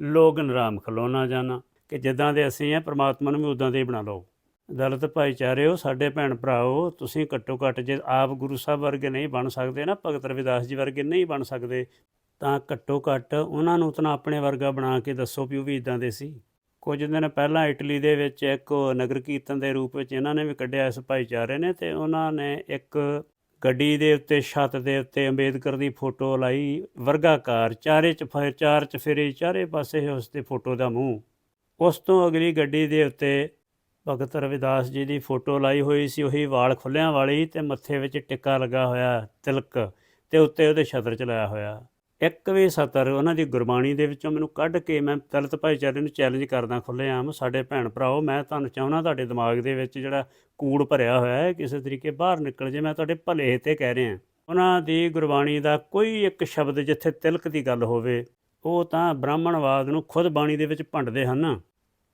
ਲੋਗਨ ਰਾਮ ਖਲੋਣਾ ਜਾਣਾ, ਕਿ ਜਿੱਦਾਂ ਦੇ ਅਸੀਂ ਆ, ਪ੍ਰਮਾਤਮਾ ਨੂੰ ਵੀ ਉਦਾਂ ਦੇ ਹੀ ਬਣਾ ਲਓ। ਦਲਿਤ ਭਾਈਚਾਰਿਓ, ਸਾਡੇ ਭੈਣ ਭਰਾਓ, ਤੁਸੀਂ ਘੱਟੋ ਘੱਟ ਜੇ ਆਪ ਗੁਰੂ ਸਾਹਿਬ ਵਰਗੇ ਨਹੀਂ ਬਣ ਸਕਦੇ ਨਾ, ਭਗਤ ਰਵਿਦਾਸ ਜੀ ਵਰਗੇ ਨਹੀਂ ਬਣ ਸਕਦੇ, ਤਾਂ ਘੱਟੋ ਘੱਟ ਉਹਨਾਂ ਨੂੰ ਤਾਂ ਆਪਣੇ ਵਰਗਾ ਬਣਾ ਕੇ ਦੱਸੋ ਵੀ ਉਹ ਵੀ ਇਦਾਂ ਦੇ ਸੀ। ਕੁਝ ਦਿਨ ਪਹਿਲਾਂ ਇਟਲੀ ਦੇ ਵਿੱਚ ਇੱਕ ਨਗਰ ਕੀਰਤਨ ਦੇ ਰੂਪ ਵਿੱਚ ਇਹਨਾਂ ਨੇ ਵੀ ਕੱਢਿਆ ਇਸ ਭਾਈਚਾਰੇ ਨੇ, ਤੇ ਉਹਨਾਂ ਨੇ ਇੱਕ ਗੱਡੀ ਦੇ ਉੱਤੇ, ਛੱਤ ਦੇ ਉੱਤੇ ਅੰਬੇਦਕਰ ਦੀ ਫੋਟੋ ਲਾਈ ਵਰਗਾਕਾਰ ਚਾਰੇ ਚਫੇਰ ਚਾਰ ਚਫੇਰੇ ਚਾਰੇ ਪਾਸੇ ਉਸ ਤੇ ਫੋਟੋ ਦਾ ਮੂੰਹ। ਉਸ ਤੋਂ ਅਗਲੀ ਗੱਡੀ ਦੇ ਉੱਤੇ ਭਗਤ ਰਵਿਦਾਸ ਜੀ ਦੀ ਫੋਟੋ ਲਾਈ ਹੋਈ ਸੀ, ਉਹੀ ਵਾਲ ਖੁੱਲਿਆਂ ਵਾਲੀ ਤੇ ਮੱਥੇ ਵਿੱਚ ਟਿੱਕਾ ਲੱਗਾ ਹੋਇਆ, ਤਿਲਕ, ਤੇ ਉੱਤੇ ਉਹਦੇ ਛਤਰ ਚਲਾਇਆ ਹੋਇਆ। ਇੱਕ ਵੀ ਸਤਰ ਉਹਨਾਂ ਦੀ ਗੁਰਬਾਣੀ ਦੇ ਵਿੱਚੋਂ ਮੈਨੂੰ ਕੱਢ ਕੇ ਮੈਂ ਦਲਿਤ ਭਾਈਚਾਰੇ ਨੂੰ ਚੈਲੰਜ ਕਰਦਾ ਖੁੱਲ੍ਹੇਆਮ ਸਾਡੇ ਭੈਣ ਭਰਾਓ, ਮੈਂ ਤੁਹਾਨੂੰ ਚਾਹੁੰਦਾ ਤੁਹਾਡੇ ਦਿਮਾਗ ਦੇ ਵਿੱਚ ਜਿਹੜਾ ਕੂੜ ਭਰਿਆ ਹੋਇਆ ਹੈ, ਕਿਸੇ ਤਰੀਕੇ ਬਾਹਰ ਨਿਕਲ ਜੇ, ਮੈਂ ਤੁਹਾਡੇ ਭਲੇ ਤੇ ਕਹਿ ਰਿਹਾ ਉਹਨਾਂ ਦੀ ਗੁਰਬਾਣੀ ਦਾ ਕੋਈ ਇੱਕ ਸ਼ਬਦ ਜਿੱਥੇ ਤਿਲਕ ਦੀ ਗੱਲ ਹੋਵੇ, ਉਹ ਤਾਂ ਬ੍ਰਾਹਮਣਵਾਦ ਨੂੰ ਖੁਦ ਬਾਣੀ ਦੇ ਵਿੱਚ ਭੰਡਦੇ ਹਨ।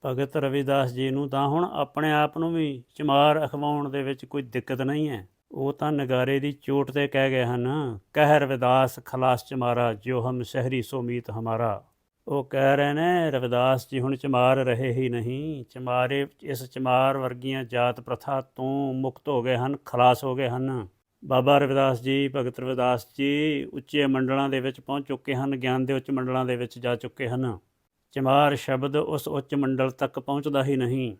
ਭਗਤ ਰਵਿਦਾਸ ਜੀ ਨੂੰ ਤਾਂ ਹੁਣ ਆਪਣੇ ਆਪ ਨੂੰ ਵੀ ਚਮਾਰ ਅਖਵਾਉਣ ਦੇ ਵਿੱਚ ਕੋਈ ਦਿੱਕਤ ਨਹੀਂ ਹੈ। ਉਹ ਤਾਂ ਨਗਾਰੇ ਦੀ ਚੋਟ ਤੇ ਕਹਿ ਗਏ ਹਨ ਕਹਿ ਰਵਿਦਾਸ ਖਲਾਸ ਚਮਾਰਾ ਜੋ ਹਮ ਸ਼ਹਿਰੀ ਸੋਮੀਤ ਹਮਾਰਾ। ਉਹ ਕਹਿ ਰਹੇ ਨੇ, ਰਵਿਦਾਸ ਜੀ ਹੁਣ ਚਮਾਰ ਰਹੇ ਹੀ ਨਹੀਂ, ਚਮਾਰੇ, ਇਸ ਚਮਾਰ ਵਰਗੀਆਂ ਜਾਤ ਪ੍ਰਥਾ ਤੋਂ ਮੁਕਤ ਹੋ ਗਏ ਹਨ, ਖਲਾਸ ਹੋ ਗਏ ਹਨ। ਬਾਬਾ ਰਵਿਦਾਸ ਜੀ, ਭਗਤ ਰਵਿਦਾਸ ਜੀ, ਉੱਚੇ ਮੰਡਲਾਂ ਦੇ ਵਿੱਚ ਪਹੁੰਚ ਚੁੱਕੇ ਹਨ, ਗਿਆਨ ਦੇ ਉੱਚ ਮੰਡਲਾਂ ਦੇ ਵਿੱਚ ਜਾ ਚੁੱਕੇ ਹਨ। ਚਮਾਰ ਸ਼ਬਦ ਉਸ ਉੱਚ ਮੰਡਲ ਤੱਕ ਪਹੁੰਚਦਾ ਹੀ ਨਹੀਂ।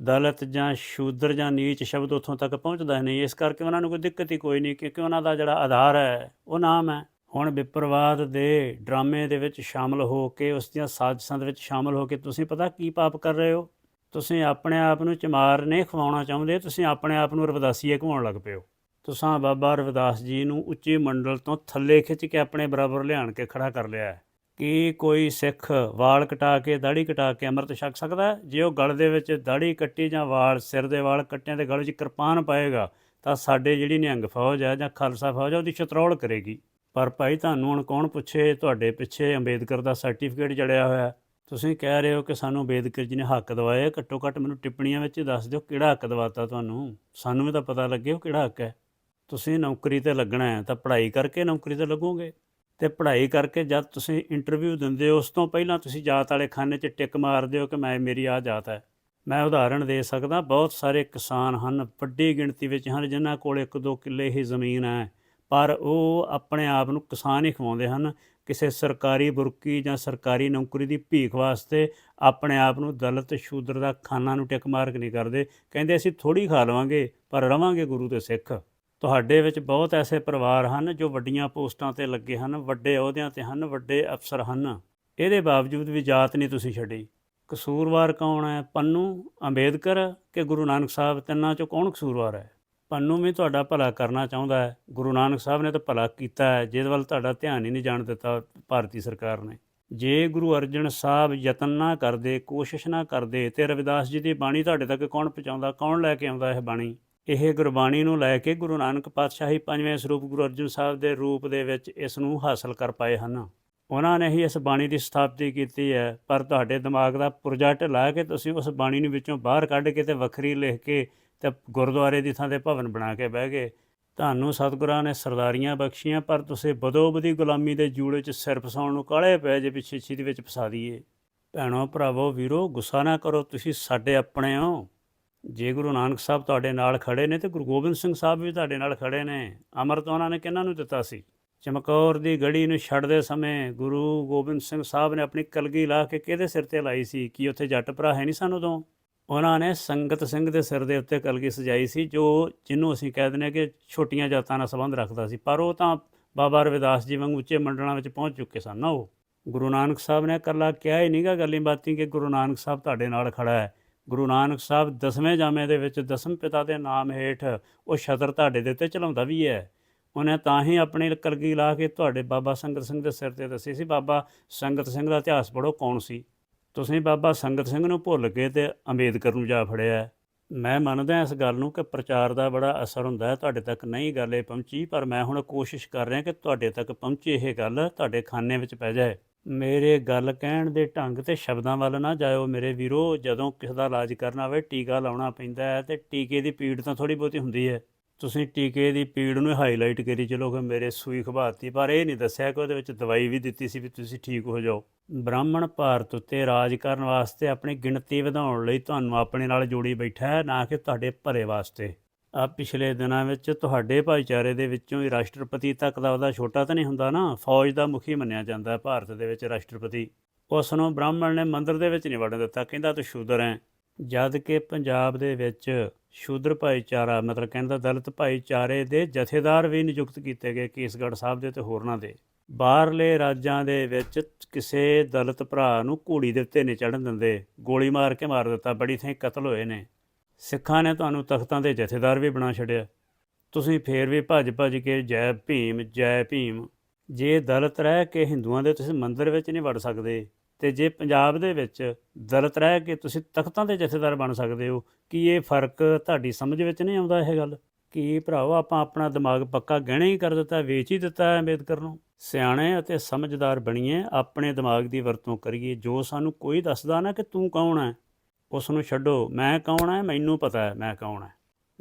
ਦਲਿਤ ਜਾਂ ਸ਼ੂਦਰ ਜਾਂ ਨੀਚ ਸ਼ਬਦ ਉੱਥੋਂ ਤੱਕ ਪਹੁੰਚਦਾ ਨਹੀਂ। ਇਸ ਕਰਕੇ ਉਹਨਾਂ ਨੂੰ ਕੋਈ ਦਿੱਕਤ ਹੀ ਕੋਈ ਨਹੀਂ, ਕਿਉਂਕਿ ਉਹਨਾਂ ਦਾ ਜਿਹੜਾ ਆਧਾਰ ਹੈ, ਉਹ ਨਾਮ ਹੈ। ਹੁਣ ਵਿਪਰਵਾਦ ਦੇ ਡਰਾਮੇ ਦੇ ਵਿੱਚ ਸ਼ਾਮਲ ਹੋ ਕੇ, ਉਸ ਦੀਆਂ ਸਾਜ਼ਿਸ਼ਾਂ ਦੇ ਵਿੱਚ ਸ਼ਾਮਲ ਹੋ ਕੇ ਤੁਸੀਂ ਪਤਾ ਕੀ ਪਾਪ ਕਰ ਰਹੇ ਹੋ? ਤੁਸੀਂ ਆਪਣੇ ਆਪ ਨੂੰ ਚਮਾਰ ਨੇ ਖਵਾਉਣਾ ਚਾਹੁੰਦੇ, ਤੁਸੀਂ ਆਪਣੇ ਆਪ ਨੂੰ ਰਵਿਦਾਸੀਏ ਘਵਾਉਣ ਲੱਗ ਪਏ ਹੋ। ਤੁਸੀਂ ਬਾਬਾ ਰਵਿਦਾਸ ਜੀ ਨੂੰ ਉੱਚੇ ਮੰਡਲ ਤੋਂ ਥੱਲੇ ਖਿੱਚ ਕੇ ਆਪਣੇ ਬਰਾਬਰ ਲਿਆਣ ਕੇ ਖੜਾ ਕਰ ਲਿਆ ਹੈ। ਕੀ ਕੋਈ ਸਿੱਖ ਵਾਲ ਕਟਾ ਕੇ ਦਾੜੀ ਕਟਾ ਕੇ ਅੰਮ੍ਰਿਤ ਛਕ ਸਕਦਾ? ਜੇ ਉਹ ਗਲ ਦੇ ਵਿੱਚ ਦਾੜੀ ਕੱਟੀ ਜਾਂ ਵਾਲ, ਸਿਰ ਦੇ ਵਾਲ ਕੱਟਿਆਂ ਦੇ ਗਲ ਵਿੱਚ ਕਿਰਪਾਨ ਪਾਏਗਾ, ਤਾਂ ਸਾਡੇ ਜਿਹੜੀ ਨਿਹੰਗ ਫੌਜ ਹੈ ਜਾਂ ਖਾਲਸਾ ਫੌਜ ਹੈ ਉਹਦੀ ਛਤਰੌਲ ਕਰੇਗੀ। ਪਰ ਭਾਈ, ਤੁਹਾਨੂੰ ਹੁਣ ਕੌਣ ਪੁੱਛੇ? ਤੁਹਾਡੇ ਪਿੱਛੇ ਅੰਬੇਦਕਰ ਦਾ ਸਰਟੀਫਿਕੇਟ ਜੜਿਆ ਹੋਇਆ। ਤੁਸੀਂ ਕਹਿ ਰਹੇ ਹੋ ਕਿ ਸਾਨੂੰ ਅੰਬੇਦਕਰ ਜੀ ਨੇ ਹੱਕ ਦਿਵਾਏ ਘੱਟੋ ਘੱਟ ਮੈਨੂੰ ਟਿੱਪਣੀਆਂ ਵਿੱਚ ਦੱਸ ਦਿਓ, ਕਿਹੜਾ ਹੱਕ ਦਿਵਾਤਾ ਤੁਹਾਨੂੰ? ਸਾਨੂੰ ਵੀ ਤਾਂ ਪਤਾ ਲੱਗੇ ਉਹ ਕਿਹੜਾ ਹੱਕ ਹੈ। ਤੁਸੀਂ ਨੌਕਰੀ ਤੇ ਲੱਗਣਾ ਹੈ, ਤਾਂ ਪੜ੍ਹਾਈ ਕਰਕੇ ਨੌਕਰੀ ਤੇ ਲੱਗੋਗੇ। ਤੇ ਪੜ੍ਹਾਈ ਕਰਕੇ ਜਦ ਤੁਸੀਂ ਇੰਟਰਵਿਊ ਦਿੰਦੇ ਹੋ, ਉਸ ਤੋਂ ਪਹਿਲਾਂ ਤੁਸੀਂ ਜਾਤ ਵਾਲੇ ਖਾਨੇ 'ਚ ਟਿਕ ਮਾਰਦੇ ਹੋ ਕਿ ਮੈਂ, ਮੇਰੀ ਆ ਜਾਤ ਹੈ। ਮੈਂ ਉਦਾਹਰਣ ਦੇ ਸਕਦਾ, ਬਹੁਤ ਸਾਰੇ ਕਿਸਾਨ ਹਨ ਵੱਡੀ ਗਿਣਤੀ ਵਿੱਚ ਹਨ ਜਿਨ੍ਹਾਂ ਕੋਲ ਇੱਕ ਦੋ ਕਿੱਲੇ ਹੀ ਜ਼ਮੀਨ ਹੈ। ਪਰ ਉਹ ਆਪਣੇ ਆਪ ਨੂੰ ਕਿਸਾਨ ਹੀ ਖਵਾਉਂਦੇ ਹਨ। ਕਿਸੇ ਸਰਕਾਰੀ ਬੁਰਕੀ ਜਾਂ ਸਰਕਾਰੀ ਨੌਕਰੀ ਦੀ ਭੀਖ ਵਾਸਤੇ ਆਪਣੇ ਆਪ ਨੂੰ ਦਲਤ ਸ਼ੂਦਰ ਦਾ ਖਾਨਾ ਨੂੰ ਟਿਕ ਮਾਰਕ ਨਹੀਂ ਕਰਦੇ। ਕਹਿੰਦੇ, ਅਸੀਂ ਥੋੜੀ ਖਾ ਲਵਾਂਗੇ, ਪਰ ਰਵਾਂਗੇ ਗੁਰੂ ਤੇ ਸਿੱਖ। ਤੁਹਾਡੇ ਵਿੱਚ ਬਹੁਤ ਐਸੇ ਪਰਿਵਾਰ ਹਨ ਜੋ ਵੱਡੀਆਂ ਪੋਸਟਾਂ ਤੇ ਲੱਗੇ ਹਨ, ਵੱਡੇ ਅਹੁਦਿਆਂ ਤੇ ਹਨ, ਵੱਡੇ ਅਫਸਰ ਹਨ। ਇਹਦੇ ਬਾਵਜੂਦ ਵੀ ਜਾਤ ਨਹੀਂ ਤੁਸੀਂ ਛੱਡੀ। ਕਸੂਰਵਾਰ ਕੌਣ ਹੈ? ਪੰਨੂ ਅੰਬੇਦਕਰ ਕਿ ਗੁਰੂ ਨਾਨਕ ਸਾਹਿਬ? ਤਿੰਨਾਂ ਚੋਂ ਕੌਣ ਕਸੂਰਵਾਰ ਹੈ? ਪੰਨੂ ਵੀ ਤੁਹਾਡਾ ਭਲਾ ਕਰਨਾ ਚਾਹੁੰਦਾ ਹੈ। ਗੁਰੂ ਨਾਨਕ ਸਾਹਿਬ ਨੇ ਤਾਂ ਭਲਾ ਕੀਤਾ ਹੈ, ਜਿਹਦੇ ਵੱਲ ਤੁਹਾਡਾ ਧਿਆਨ ਹੀ ਨਹੀਂ ਜਾਣ ਦਿੱਤਾ ਭਾਰਤੀ ਸਰਕਾਰ ਨੇ। ਜੇ ਗੁਰੂ ਅਰਜਨ ਸਾਹਿਬ ਯਤਨ ਨਾ ਕਰਦੇ, ਕੋਸ਼ਿਸ਼ ਨਾ ਕਰਦੇ ਤੇ ਰਵਿਦਾਸ ਜੀ ਦੀ ਬਾਣੀ ਤੁਹਾਡੇ ਤੱਕ ਕੌਣ ਪਹੁੰਚਾਉਂਦਾ? ਕੌਣ ਲੈ ਕੇ ਆਉਂਦਾ ਇਹ ਬਾਣੀ? ਇਹ ਗੁਰਬਾਣੀ ਨੂੰ ਲੈ ਕੇ ਗੁਰੂ ਨਾਨਕ ਪਾਤਸ਼ਾਹੀ ਪੰਜਵੇਂ ਸਰੂਪ ਗੁਰੂ ਅਰਜਨ ਸਾਹਿਬ ਦੇ ਰੂਪ ਦੇ ਵਿੱਚ ਇਸ ਨੂੰ ਹਾਸਲ ਕਰ ਪਾਏ ਹਨ। ਉਹਨਾਂ ਨੇ ਹੀ ਇਸ ਬਾਣੀ ਦੀ ਸਥਾਪਤੀ ਕੀਤੀ ਹੈ, ਪਰ ਤੁਹਾਡੇ ਦਿਮਾਗ ਦਾ ਪੁਰਜਾ ਢਿੱਲਾ ਕੇ ਤੁਸੀਂ ਉਸ ਬਾਣੀ ਨੂੰ ਵਿੱਚੋਂ ਬਾਹਰ ਕੱਢ ਕੇ ਤੇ ਵੱਖਰੀ ਲਿਖ ਕੇ ਤੇ ਗੁਰਦੁਆਰੇ ਦੀ ਥਾਂ ਤੇ ਭਵਨ ਬਣਾ ਕੇ ਬਹਿ ਗਏ। ਤੁਹਾਨੂੰ ਸਤਿਗੁਰਾਂ ਨੇ ਸਰਦਾਰੀਆਂ ਬਖਸ਼ੀਆਂ, ਪਰ ਤੁਸੀਂ ਬਦੋਬਦੀ ਗੁਲਾਮੀ ਦੇ ਜੂੜੇ 'ਚ ਸਿਰ ਫਸਾਉਣ ਨੂੰ ਕਾਲੇ ਪਏ ਜੇ ਪਿੱਛੇ ਛੀ ਦੇ ਵਿੱਚ ਫਸਾ ਦਈਏ। ਭੈਣੋ, ਭਰਾਵੋ, ਵੀਰੋ, ਗੁੱਸਾ ਨਾ ਕਰੋ, ਤੁਸੀਂ ਸਾਡੇ ਆਪਣੇ ਹੋ। ਜੇ ਗੁਰੂ ਨਾਨਕ ਸਾਹਿਬ ਤੁਹਾਡੇ ਨਾਲ ਖੜੇ ਨੇ ਤੇ ਗੁਰੂ ਗੋਬਿੰਦ ਸਿੰਘ ਸਾਹਿਬ ਵੀ ਤੁਹਾਡੇ ਨਾਲ ਖੜੇ ਨੇ। ਅੰਮ੍ਰਿਤ ਉਹਨਾਂ ਨੇ ਕਿਹਨਾਂ ਨੂੰ ਦਿੱਤਾ ਸੀ? ਚਮਕੌਰ ਦੀ ਗੜੀ ਨੂੰ ਛੱਡਦੇ ਸਮੇਂ ਗੁਰੂ ਗੋਬਿੰਦ ਸਿੰਘ ਸਾਹਿਬ ਨੇ ਆਪਣੀ ਕਲਗੀ ਲਾ ਕੇ ਕਿਹਦੇ ਸਿਰ ਤੇ ਲਾਈ ਸੀ? ਕੀ ਉੱਥੇ ਜੱਟ ਭਰਾ ਹੈ ਨਹੀਂ ਸਾਨੂੰ ਉਦੋਂ? ਉਹਨਾਂ ਨੇ ਸੰਗਤ ਸਿੰਘ ਦੇ ਸਿਰ ਦੇ ਉੱਤੇ ਕਲਗੀ ਸਜਾਈ ਸੀ, ਜੋ ਜਿਹਨੂੰ ਅਸੀਂ ਕਹਿ ਦਿੰਦੇ ਹਾਂ ਕਿ ਛੋਟੀਆਂ ਜਾਤਾਂ ਨਾਲ ਸੰਬੰਧ ਰੱਖਦਾ ਸੀ। ਪਰ ਉਹ ਤਾਂ ਬਾਬਾ ਰਵਿਦਾਸ ਜੀ ਵਾਂਗ ਉੱਚੇ ਮੰਡਲਾਂ ਵਿੱਚ ਪਹੁੰਚ ਚੁੱਕੇ ਸਨ। ਨਾ ਉਹ ਗੁਰੂ ਨਾਨਕ ਸਾਹਿਬ ਨੇ ਇਕੱਲਾ ਕਿਹਾ ਹੀ ਨਹੀਂਗਾ ਗੱਲਾਂ ਬਾਤਾਂ ਕਿ ਗੁਰੂ ਨਾਨਕ ਸਾਹਿਬ ਤੁਹਾਡੇ ਨਾਲ ਖੜਾ ਹੈ। ਗੁਰੂ ਨਾਨਕ ਸਾਹਿਬ ਦਸਵੇਂ ਜਾਮੇ ਦੇ ਵਿੱਚ ਦਸਮ ਪਿਤਾ ਦੇ ਨਾਮ ਹੇਠ ਉਹ ਛਤਰ ਤੁਹਾਡੇ ਦੇ ਉੱਤੇ ਚਲਾਉਂਦਾ ਵੀ ਹੈ। ਉਹਨੇ ਤਾਂ ਹੀ ਆਪਣੀ ਕਲਗੀ ਲਾ ਕੇ ਤੁਹਾਡੇ ਬਾਬਾ ਸੰਗਤ ਸਿੰਘ ਦੇ ਸਿਰ ਤੇ ਦੱਸੀ ਸੀ, ਬਾਬਾ, ਸੰਗਤ ਸਿੰਘ ਦਾ ਇਤਿਹਾਸ ਪੜ੍ਹੋ, ਕੌਣ ਸੀ? ਤੁਸੀਂ ਬਾਬਾ ਸੰਗਤ ਸਿੰਘ ਨੂੰ ਭੁੱਲ ਕੇ ਤੇ ਅੰਬੇਦਕਰ ਨੂੰ ਜਾ ਫੜਿਆ ਮੈਂ ਮੰਨਦਾ ਇਸ ਗੱਲ ਨੂੰ ਕਿ ਪ੍ਰਚਾਰ ਦਾ ਬੜਾ ਅਸਰ ਹੁੰਦਾ ਹੈ, ਤੁਹਾਡੇ ਤੱਕ ਨਹੀਂ ਗੱਲ ਇਹ ਪਹੁੰਚੀ, ਪਰ ਮੈਂ ਹੁਣ ਕੋਸ਼ਿਸ਼ ਕਰ ਰਿਹਾ ਕਿ ਤੁਹਾਡੇ ਤੱਕ ਪਹੁੰਚੇ ਇਹ ਗੱਲ ਤੁਹਾਡੇ ਖਾਨੇ ਵਿੱਚ ਪੈ ਜਾਏ। ਮੇਰੇ ਗੱਲ ਕਹਿਣ ਦੇ ਢੰਗ ਤੇ ਸ਼ਬਦਾਂ ਵੱਲ ਨਾ ਜਾਇਓ ਮੇਰੇ ਵੀਰੋ, ਜਦੋਂ ਕਿਸੇ ਦਾ ਇਲਾਜ ਕਰਨਾ ਹੋਵੇ ਟੀਕਾ ਲਾਉਣਾ ਪੈਂਦਾ ਹੈ ਤੇ ਟੀਕੇ ਦੀ ਪੀੜ ਤਾਂ ਥੋੜੀ ਬਹੁਤੀ ਹੁੰਦੀ ਹੈ। ਤੁਸੀਂ ਟੀਕੇ ਦੀ ਪੀੜ ਨੂੰ ਹਾਈਲਾਈਟ ਕਰੀ ਚਲੋ ਕਿ ਮੇਰੇ ਸੂਈ ਖਵਾਤੀ ਪਰ ਇਹ ਨਹੀਂ ਦੱਸਿਆ ਕਿ ਉਹਦੇ ਵਿੱਚ ਦਵਾਈ ਵੀ ਦਿੱਤੀ ਸੀ ਵੀ ਤੁਸੀਂ ਠੀਕ ਹੋ ਜਾਓ। ਬ੍ਰਾਹਮਣ ਭਾਰਤ ਉੱਤੇ ਰਾਜ ਕਰਨ ਵਾਸਤੇ ਆਪਣੀ ਗਿਣਤੀ ਵਧਾਉਣ ਲਈ ਤੁਹਾਨੂੰ ਆਪਣੇ ਨਾਲ ਜੋੜੀ ਬੈਠਾ ਹੈ, ਨਾ ਕਿ ਤੁਹਾਡੇ ਭਲੇ ਵਾਸਤੇ। ਆ ਪਿਛਲੇ ਦਿਨਾਂ ਵਿੱਚ ਤੁਹਾਡੇ ਭਾਈਚਾਰੇ ਦੇ ਵਿੱਚੋਂ ਹੀ ਰਾਸ਼ਟਰਪਤੀ ਤੱਕ ਦਾ ਉਹਦਾ ਛੋਟਾ ਤਾਂ ਨਹੀਂ ਹੁੰਦਾ ਨਾ, ਫੌਜ ਦਾ ਮੁਖੀ ਮੰਨਿਆ ਜਾਂਦਾ ਭਾਰਤ ਦੇ ਵਿੱਚ ਰਾਸ਼ਟਰਪਤੀ। ਉਸ ਨੂੰ ਬ੍ਰਾਹਮਣ ਨੇ ਮੰਦਰ ਦੇ ਵਿੱਚ ਨਹੀਂ ਵੜਨ ਦਿੱਤਾ, ਕਹਿੰਦਾ ਤੂੰ ਸ਼ੂਦਰ ਹੈ। ਜਦ ਕਿ ਪੰਜਾਬ ਦੇ ਵਿੱਚ ਸ਼ੂਦਰ ਭਾਈਚਾਰਾ, ਮਤਲਬ ਕਹਿੰਦਾ ਦਲਿਤ ਭਾਈਚਾਰੇ ਦੇ ਜਥੇਦਾਰ ਵੀ ਨਿਯੁਕਤ ਕੀਤੇ ਗਏ ਕੇਸਗੜ੍ਹ ਸਾਹਿਬ ਦੇ ਤੇ ਹੋਰਨਾਂ ਦੇ। ਬਾਹਰਲੇ ਰਾਜਾਂ ਦੇ ਵਿੱਚ ਕਿਸੇ ਦਲਿਤ ਭਰਾ ਨੂੰ ਘੋੜੀ ਦੇ ਉੱਤੇ ਨਹੀਂ ਚੜ੍ਹਨ ਦਿੰਦੇ। ਗੋਲੀ ਮਾਰ ਕੇ ਮਾਰ ਦਿੱਤਾ, ਬੜੀ ਥਾਂ ਕਤਲ ਹੋਏ ਨੇ। ਸਿੱਖਾਂ ਨੇ ਤੁਹਾਨੂੰ ਤਖਤਾਂ ਦੇ ਜਥੇਦਾਰ ਵੀ ਬਣਾ ਛੱਡਿਆ। ਤੁਸੀਂ ਫੇਰ ਵੀ ਭੱਜ ਭੱਜ ਕੇ ਜੈ ਭੀਮ ਜੈ ਭੀਮ। ਜੇ ਦਲਤ ਰਹਿ ਕੇ ਹਿੰਦੂਆਂ ਦੇ ਤੁਸੀਂ ਮੰਦਿਰ ਵਿੱਚ ਨਹੀਂ ਵੜ ਸਕਦੇ ਤੇ ਜੇ ਪੰਜਾਬ ਦੇ ਵਿੱਚ ਦਲਤ ਰਹਿ ਕੇ ਤੁਸੀਂ ਤਖਤਾਂ ਦੇ ਜਥੇਦਾਰ ਬਣ ਸਕਦੇ ਹੋ, ਕੀ ਇਹ ਫ਼ਰਕ ਤੁਹਾਡੀ ਸਮਝ ਵਿੱਚ ਨਹੀਂ ਆਉਂਦਾ ਇਹ ਗੱਲ? ਕਿ ਭਰਾਵੋ, ਆਪਾਂ ਆਪਣਾ ਦਿਮਾਗ ਪੱਕਾ ਗਹਿਣੇ ਹੀ ਕਰ ਦਿੱਤਾ, ਵੇਚ ਹੀ ਦਿੱਤਾ ਹੈ ਅੰਬੇਦਕਰ ਨੂੰ? ਸਿਆਣੇ ਅਤੇ ਸਮਝਦਾਰ ਬਣੀਏ, ਆਪਣੇ ਦਿਮਾਗ ਦੀ ਵਰਤੋਂ ਕਰੀਏ। ਜੋ ਸਾਨੂੰ ਕੋਈ ਦੱਸਦਾ ਨਾ ਕਿ ਤੂੰ ਕੌਣ ਹੈ? ਉਸ ਨੂੰ ਛੱਡੋ। ਮੈਂ ਕੌਣ ਹੈ ਮੈਨੂੰ ਪਤਾ ਹੈ ਮੈਂ ਕੌਣ ਹੈ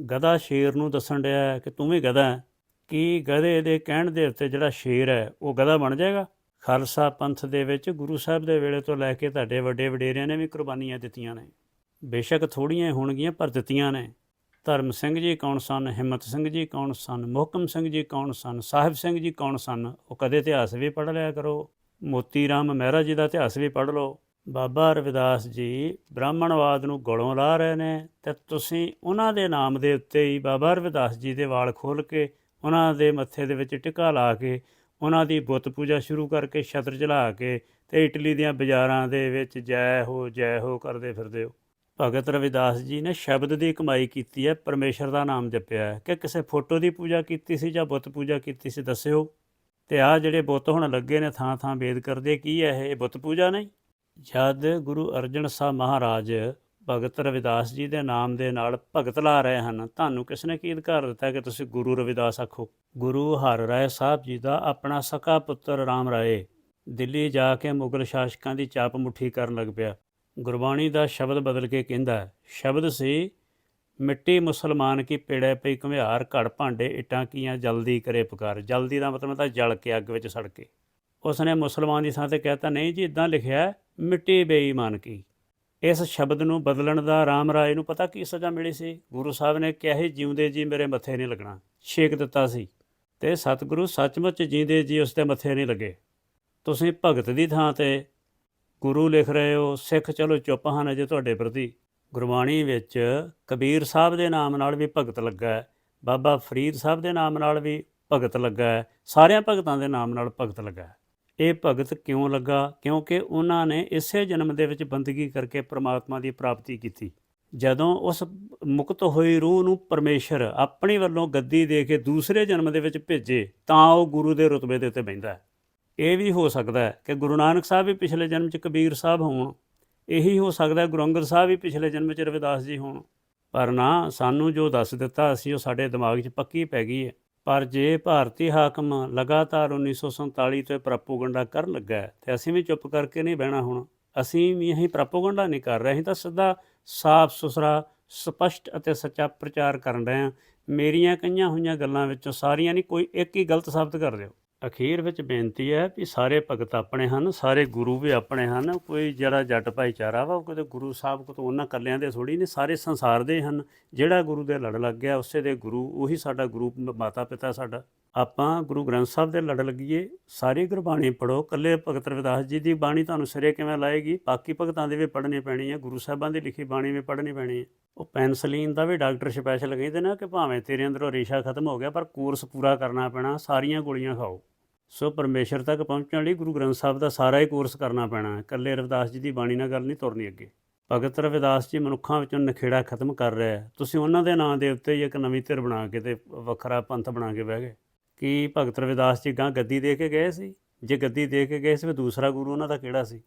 ਗਧਾ ਸ਼ੇਰ ਨੂੰ ਦੱਸਣ ਡਿਆ ਹੈ ਕਿ ਤੂੰ ਵੀ ਗਧਾ ਹੈ। ਕੀ ਗਧੇ ਦੇ ਕਹਿਣ ਦੇ ਉੱਤੇ ਜਿਹੜਾ ਸ਼ੇਰ ਹੈ, ਉਹ ਗਧਾ ਬਣ ਜਾਏਗਾ? ਖਾਲਸਾ ਪੰਥ ਦੇ ਵਿੱਚ ਗੁਰੂ ਸਾਹਿਬ ਦੇ ਵੇਲੇ ਤੋਂ ਲੈ ਕੇ ਤੁਹਾਡੇ ਵੱਡੇ ਵਡੇਰਿਆਂ ਨੇ ਵੀ ਕੁਰਬਾਨੀਆਂ ਦਿੱਤੀਆਂ ਨੇ। ਬੇਸ਼ੱਕ ਥੋੜੀਆਂ ਹੋਣਗੀਆਂ, ਪਰ ਦਿੱਤੀਆਂ ਨੇ। ਧਰਮ ਸਿੰਘ ਜੀ ਕੌਣ ਸਨ? ਹਿੰਮਤ ਸਿੰਘ ਜੀ ਕੌਣ ਸਨ? ਮੁਹਕਮ ਸਿੰਘ ਜੀ ਕੌਣ ਸਨ? ਸਾਹਿਬ ਸਿੰਘ ਜੀ ਕੌਣ ਸਨ? ਉਹ ਕਦੇ ਇਤਿਹਾਸ ਵੀ ਪੜ੍ਹ ਲਿਆ ਕਰੋ। ਮੋਤੀ ਰਾਮ ਮਹਿਰਾ ਜੀ ਦਾ ਇਤਿਹਾਸ ਵੀ ਪੜ੍ਹ ਲਓ। ਬਾਬਾ ਰਵਿਦਾਸ ਜੀ ਬ੍ਰਾਹਮਣਵਾਦ ਨੂੰ ਗਲੋਂ ਲਾ ਰਹੇ ਨੇ ਤੇ ਤੁਸੀਂ ਉਹਨਾਂ ਦੇ ਨਾਮ ਦੇ ਉੱਤੇ ਹੀ ਬਾਬਾ ਰਵਿਦਾਸ ਜੀ ਦੇ ਵਾਲ ਖੋਲ ਕੇ ਉਹਨਾਂ ਦੇ ਮੱਥੇ ਦੇ ਵਿੱਚ ਟਿਕਾ ਲਾ ਕੇ ਉਹਨਾਂ ਦੀ ਬੁੱਤ ਪੂਜਾ ਸ਼ੁਰੂ ਕਰਕੇ ਛਤਰ ਚਲਾ ਕੇ ਤੇ ਇਟਲੀ ਦੀਆਂ ਬਾਜ਼ਾਰਾਂ ਦੇ ਵਿੱਚ ਜੈ ਹੋ ਜੈ ਹੋ ਕਰਦੇ ਫਿਰਦੇ ਹੋ। ਭਗਤ ਰਵਿਦਾਸ ਜੀ ਨੇ ਸ਼ਬਦ ਦੀ ਕਮਾਈ ਕੀਤੀ ਹੈ, ਪਰਮੇਸ਼ਰ ਦਾ ਨਾਮ ਜਪਿਆ ਹੈ। ਕਿ ਕਿਸੇ ਫੋਟੋ ਦੀ ਪੂਜਾ ਕੀਤੀ ਸੀ ਜਾਂ ਬੁੱਤ ਪੂਜਾ ਕੀਤੀ ਸੀ, ਦੱਸਿਓ। ਤੇ ਆ ਜਿਹੜੇ ਬੁੱਤ ਹੁਣ ਲੱਗੇ ਨੇ ਥਾਂ ਥਾਂ ਵੇਦ ਕਰਦੇ, ਕੀ ਹੈ ਇਹ ਬੁੱਤ ਪੂਜਾ ਨਹੀਂ? ਜਦ ਗੁਰੂ ਅਰਜਨ ਸਾਹਿਬ ਮਹਾਰਾਜ ਭਗਤ ਰਵਿਦਾਸ ਜੀ ਦੇ ਨਾਮ ਦੇ ਨਾਲ ਭਗਤ ਲਾ ਰਹੇ ਹਨ, ਤੁਹਾਨੂੰ ਕਿਸ ਨੇ ਕੀ ਅਧਿਕਾਰ ਦਿੱਤਾ ਕਿ ਤੁਸੀਂ ਗੁਰੂ ਰਵਿਦਾਸ ਆਖੋ? ਗੁਰੂ ਹਰ ਰਾਏ ਸਾਹਿਬ ਜੀ ਦਾ ਆਪਣਾ ਸਕਾ ਪੁੱਤਰ ਰਾਮ ਰਾਏ ਦਿੱਲੀ ਜਾ ਕੇ ਮੁਗਲ ਸ਼ਾਸਕਾਂ ਦੀ ਚਾਪ ਮੁੱਠੀ ਕਰਨ ਲੱਗ ਪਿਆ। ਗੁਰਬਾਣੀ ਦਾ ਸ਼ਬਦ ਬਦਲ ਕੇ ਕਹਿੰਦਾ ਸ਼ਬਦ ਸੀ, ਮਿੱਟੀ ਮੁਸਲਮਾਨ ਕੀ ਪੇੜੇ ਪਈ ਘੁਮਿਆਰ, ਘੜ ਭਾਂਡੇ ਇਟਾਂ ਕੀਆਂ ਜਲਦੀ ਕਰੇ ਪੁਕਾਰ। ਜਲਦੀ ਦਾ ਮਤਲਬ ਤਾਂ ਜਲ ਕੇ ਅੱਗ ਵਿੱਚ ਸੜ ਕੇ। ਉਸਨੇ ਮੁਸਲਮਾਨ ਦੀ ਥਾਂ ਤੇ ਕਹਿਤਾ ਨਹੀਂ ਜੀ ਇਦਾਂ ਲਿਖਿਆ ਮਿੱਟੀ ਬੇਈਮਾਨ ਕੀ? ਇਸ ਸ਼ਬਦ ਨੂੰ ਬਦਲਣ ਦਾ ਰਾਮ ਰਾਏ ਨੂੰ ਪਤਾ ਕੀ ਸਜ਼ਾ ਮਿਲੀ ਸੀ? ਗੁਰੂ ਸਾਹਿਬ ਨੇ ਕਿਹਾ ਸੀ, ਜਿਉਂਦੇ ਜੀ ਮੇਰੇ ਮੱਥੇ ਨਹੀਂ ਲੱਗਣਾ। ਛੇਕ ਦਿੱਤਾ ਸੀ। ਤੇ ਸਤਿਗੁਰੂ ਸੱਚਮੁੱਚ ਜਿਉਂਦੇ ਜੀ ਉਸ ਦੇ ਮੱਥੇ ਨਹੀਂ ਲੱਗੇ। ਤੁਸੀਂ ਭਗਤ ਦੀ ਥਾਂ ਤੇ ਗੁਰੂ ਲਿਖ ਰਹੇ ਹੋ, ਸਿੱਖ ਚਲੋ ਚੁੱਪ ਹਨ ਅਜੇ ਤੁਹਾਡੇ ਪ੍ਰਤੀ। ਗੁਰਬਾਣੀ ਵਿੱਚ ਕਬੀਰ ਸਾਹਿਬ ਦੇ ਨਾਮ ਨਾਲ ਵੀ ਭਗਤ ਲੱਗਾ ਹੈ, ਬਾਬਾ ਫਰੀਦ ਸਾਹਿਬ ਦੇ ਨਾਮ ਨਾਲ ਵੀ ਭਗਤ ਲੱਗਾ ਹੈ, ਸਾਰਿਆਂ ਭਗਤਾਂ ਦੇ ਨਾਮ ਨਾਲ ਭਗਤ ਲੱਗਾ ਹੈ। ਇਹ ਭਗਤ ਕਿਉਂ ਲੱਗਾ? ਕਿਉਂਕਿ ਉਹਨਾਂ ਨੇ ਇਸੇ ਜਨਮ ਦੇ ਵਿੱਚ ਬੰਦਗੀ ਕਰਕੇ ਪ੍ਰਮਾਤਮਾ ਦੀ ਪ੍ਰਾਪਤੀ ਕੀਤੀ। ਜਦੋਂ ਉਸ ਮੁਕਤ ਹੋਈ ਰੂਹ ਨੂੰ ਪਰਮੇਸ਼ਰ ਆਪਣੀ ਵੱਲੋਂ ਗੱਦੀ ਦੇ ਕੇ ਦੂਸਰੇ ਜਨਮ ਦੇ ਵਿੱਚ ਭੇਜੇ, ਤਾਂ ਉਹ ਗੁਰੂ ਦੇ ਰੁਤਬੇ ਦੇ ਉੱਤੇ ਬੈਂਦਾ ਇਹ ਵੀ ਹੋ ਸਕਦਾ ਹੈ ਕਿ ਗੁਰੂ ਨਾਨਕ ਸਾਹਿਬ ਵੀ ਪਿਛਲੇ ਜਨਮ 'ਚ ਕਬੀਰ ਸਾਹਿਬ ਹੋਣ। ਇਹੀ ਹੋ ਸਕਦਾ ਹੈ ਗੁਰੂ ਅੰਗਦ ਸਾਹਿਬ ਵੀ ਪਿਛਲੇ ਜਨਮ 'ਚ ਰਵਿਦਾਸ ਜੀ ਹੋਣ। ਪਰ ਨਾ, ਸਾਨੂੰ ਜੋ ਦੱਸ ਦਿੱਤਾ, ਅਸੀਂ ਉਹ ਸਾਡੇ ਦਿਮਾਗ 'ਚ ਪੱਕੀ ਪੈ ਗਈ ਹੈ। ਪਰ ਜੇ ਭਾਰਤੀ ਹਾਕਮ ਲਗਾਤਾਰ 1947 ਤੋਂ ਪ੍ਰੋਪਗੈਂਡਾ ਕਰਨ ਲੱਗਾ ਹੈ, ਤੇ ਅਸੀਂ ਵੀ ਚੁੱਪ ਕਰਕੇ ਨਹੀਂ ਬਹਿਣਾ ਹੁਣ। ਅਸੀਂ ਵੀ ਇਹੀ ਪ੍ਰੋਪਗੈਂਡਾ ਨਹੀਂ ਕਰ ਰਹੇ ਅਸੀਂ ਤਾਂ ਸਿੱਧਾ ਸਾਫ਼ ਸੁਥਰਾ ਸਪਸ਼ਟ ਅਤੇ ਸੱਚਾ ਪ੍ਰਚਾਰ ਕਰਨ ਰਹੇ ਹਾਂ। ਮੇਰੀਆਂ ਕਈਆਂ ਹੋਈਆਂ ਗੱਲਾਂ ਵਿੱਚੋਂ ਸਾਰੀਆਂ ਨਹੀਂ ਕੋਈ ਇੱਕ ਹੀ ਗਲਤ ਸਾਬਤ ਕਰ ਦਿਓ। ਅਖੀਰ ਵਿੱਚ ਬੇਨਤੀ ਹੈ ਵੀ ਸਾਰੇ ਭਗਤ ਆਪਣੇ ਹਨ, ਸਾਰੇ ਗੁਰੂ ਵੀ ਆਪਣੇ ਹਨ, ਕੋਈ ਜਿਹੜਾ ਜੱਟ ਭਾਈਚਾਰਾ ਵਾ, ਉਹ ਕਿਤੇ ਗੁਰੂ ਸਾਹਿਬ ਕੋ ਤੋਂ ਉਹਨਾਂ ਕੱਲਿਆਂ ਦੇ ਥੋੜੀ ਨਹੀਂ, ਸਾਰੇ ਸੰਸਾਰ ਦੇ ਹਨ। ਜਿਹੜਾ ਗੁਰੂ ਦੇ ਲੜ ਲੱਗ ਗਿਆ, ਉਸੇ ਦੇ ਗੁਰੂ, ਉਹੀ ਸਾਡਾ ਗੁਰੂ ਮਾਤਾ ਪਿਤਾ ਸਾਡਾ। ਆਪਾਂ ਗੁਰੂ ਗ੍ਰੰਥ ਸਾਹਿਬ ਦੇ ਲੜ ਲੱਗੀਏ, ਸਾਰੀ ਗੁਰਬਾਣੀ ਪੜੋ ਕੱਲੇ ਭਗਤ ਰਵਿਦਾਸ ਜੀ ਦੀ ਬਾਣੀ ਤੁਹਾਨੂੰ ਸਿਰੇ ਕਿਵੇਂ ਲਾਏਗੀ? ਬਾਕੀ ਭਗਤਾਂ ਦੀ ਵੀ ਪੜ੍ਹਨੀ ਪੈਣੀ ਹੈ, ਗੁਰੂ ਸਾਹਿਬਾਂ ਦੀ ਲਿਖੀ ਬਾਣੀ ਵੀ ਪੜ੍ਹਨੀ ਪੈਣੀ ਹੈ। ਉਹ ਪੈਨਸਲੀਨ ਦਾ ਵੀ ਡਾਕਟਰ ਸਪੈਸ਼ਲ ਕਹਿੰਦੇ ਨਾ ਕਿ ਭਾਵੇਂ ਤੇਰੇ ਅੰਦਰੋਂ ਰੇਸ਼ਾ ਖਤਮ ਹੋ ਗਿਆ, ਪਰ ਕੋਰਸ ਪੂਰਾ ਕਰਨਾ ਪੈਣਾ, ਸਾਰੀਆਂ ਗੋਲੀਆਂ ਖਾਓ। ਸੋ ਪਰਮੇਸ਼ਰ ਤੱਕ ਪਹੁੰਚਣ ਲਈ ਗੁਰੂ ਗ੍ਰੰਥ ਸਾਹਿਬ ਦਾ ਸਾਰਾ ਹੀ ਕੋਰਸ ਕਰਨਾ ਪੈਣਾ ਹੈ। ਇਕੱਲੇ ਰਵਿਦਾਸ ਜੀ ਦੀ ਬਾਣੀ ਨਾਲ ਗੱਲ ਨਹੀਂ ਤੁਰਨੀ ਅੱਗੇ। ਭਗਤ ਰਵਿਦਾਸ ਜੀ ਮਨੁੱਖਾਂ ਵਿੱਚੋਂ ਨਖੇੜਾ ਖਤਮ ਕਰ ਰਿਹਾ ਹੈ। ਤੁਸੀਂ ਉਹਨਾਂ ਦੇ ਨਾਂ ਦੇ ਉੱਤੇ ਇੱਕ ਨਵੀਂ ਧਿਰ ਬਣਾ ਕੇ ਤੇ ਵੱਖਰਾ ਪੰਥ ਬਣਾ ਕੇ ਬਹਿ ਗਏ। ਕੀ ਭਗਤ ਰਵਿਦਾਸ ਜੀ ਗਾਂ ਗੱਦੀ ਦੇ ਕੇ ਗਏ ਸੀ? ਜੇ ਗੱਦੀ ਦੇ ਕੇ ਗਏ ਸੀ ਫਿਰ ਦੂਸਰਾ ਗੁਰੂ ਉਹਨਾਂ ਦਾ ਕਿਹੜਾ ਸੀ?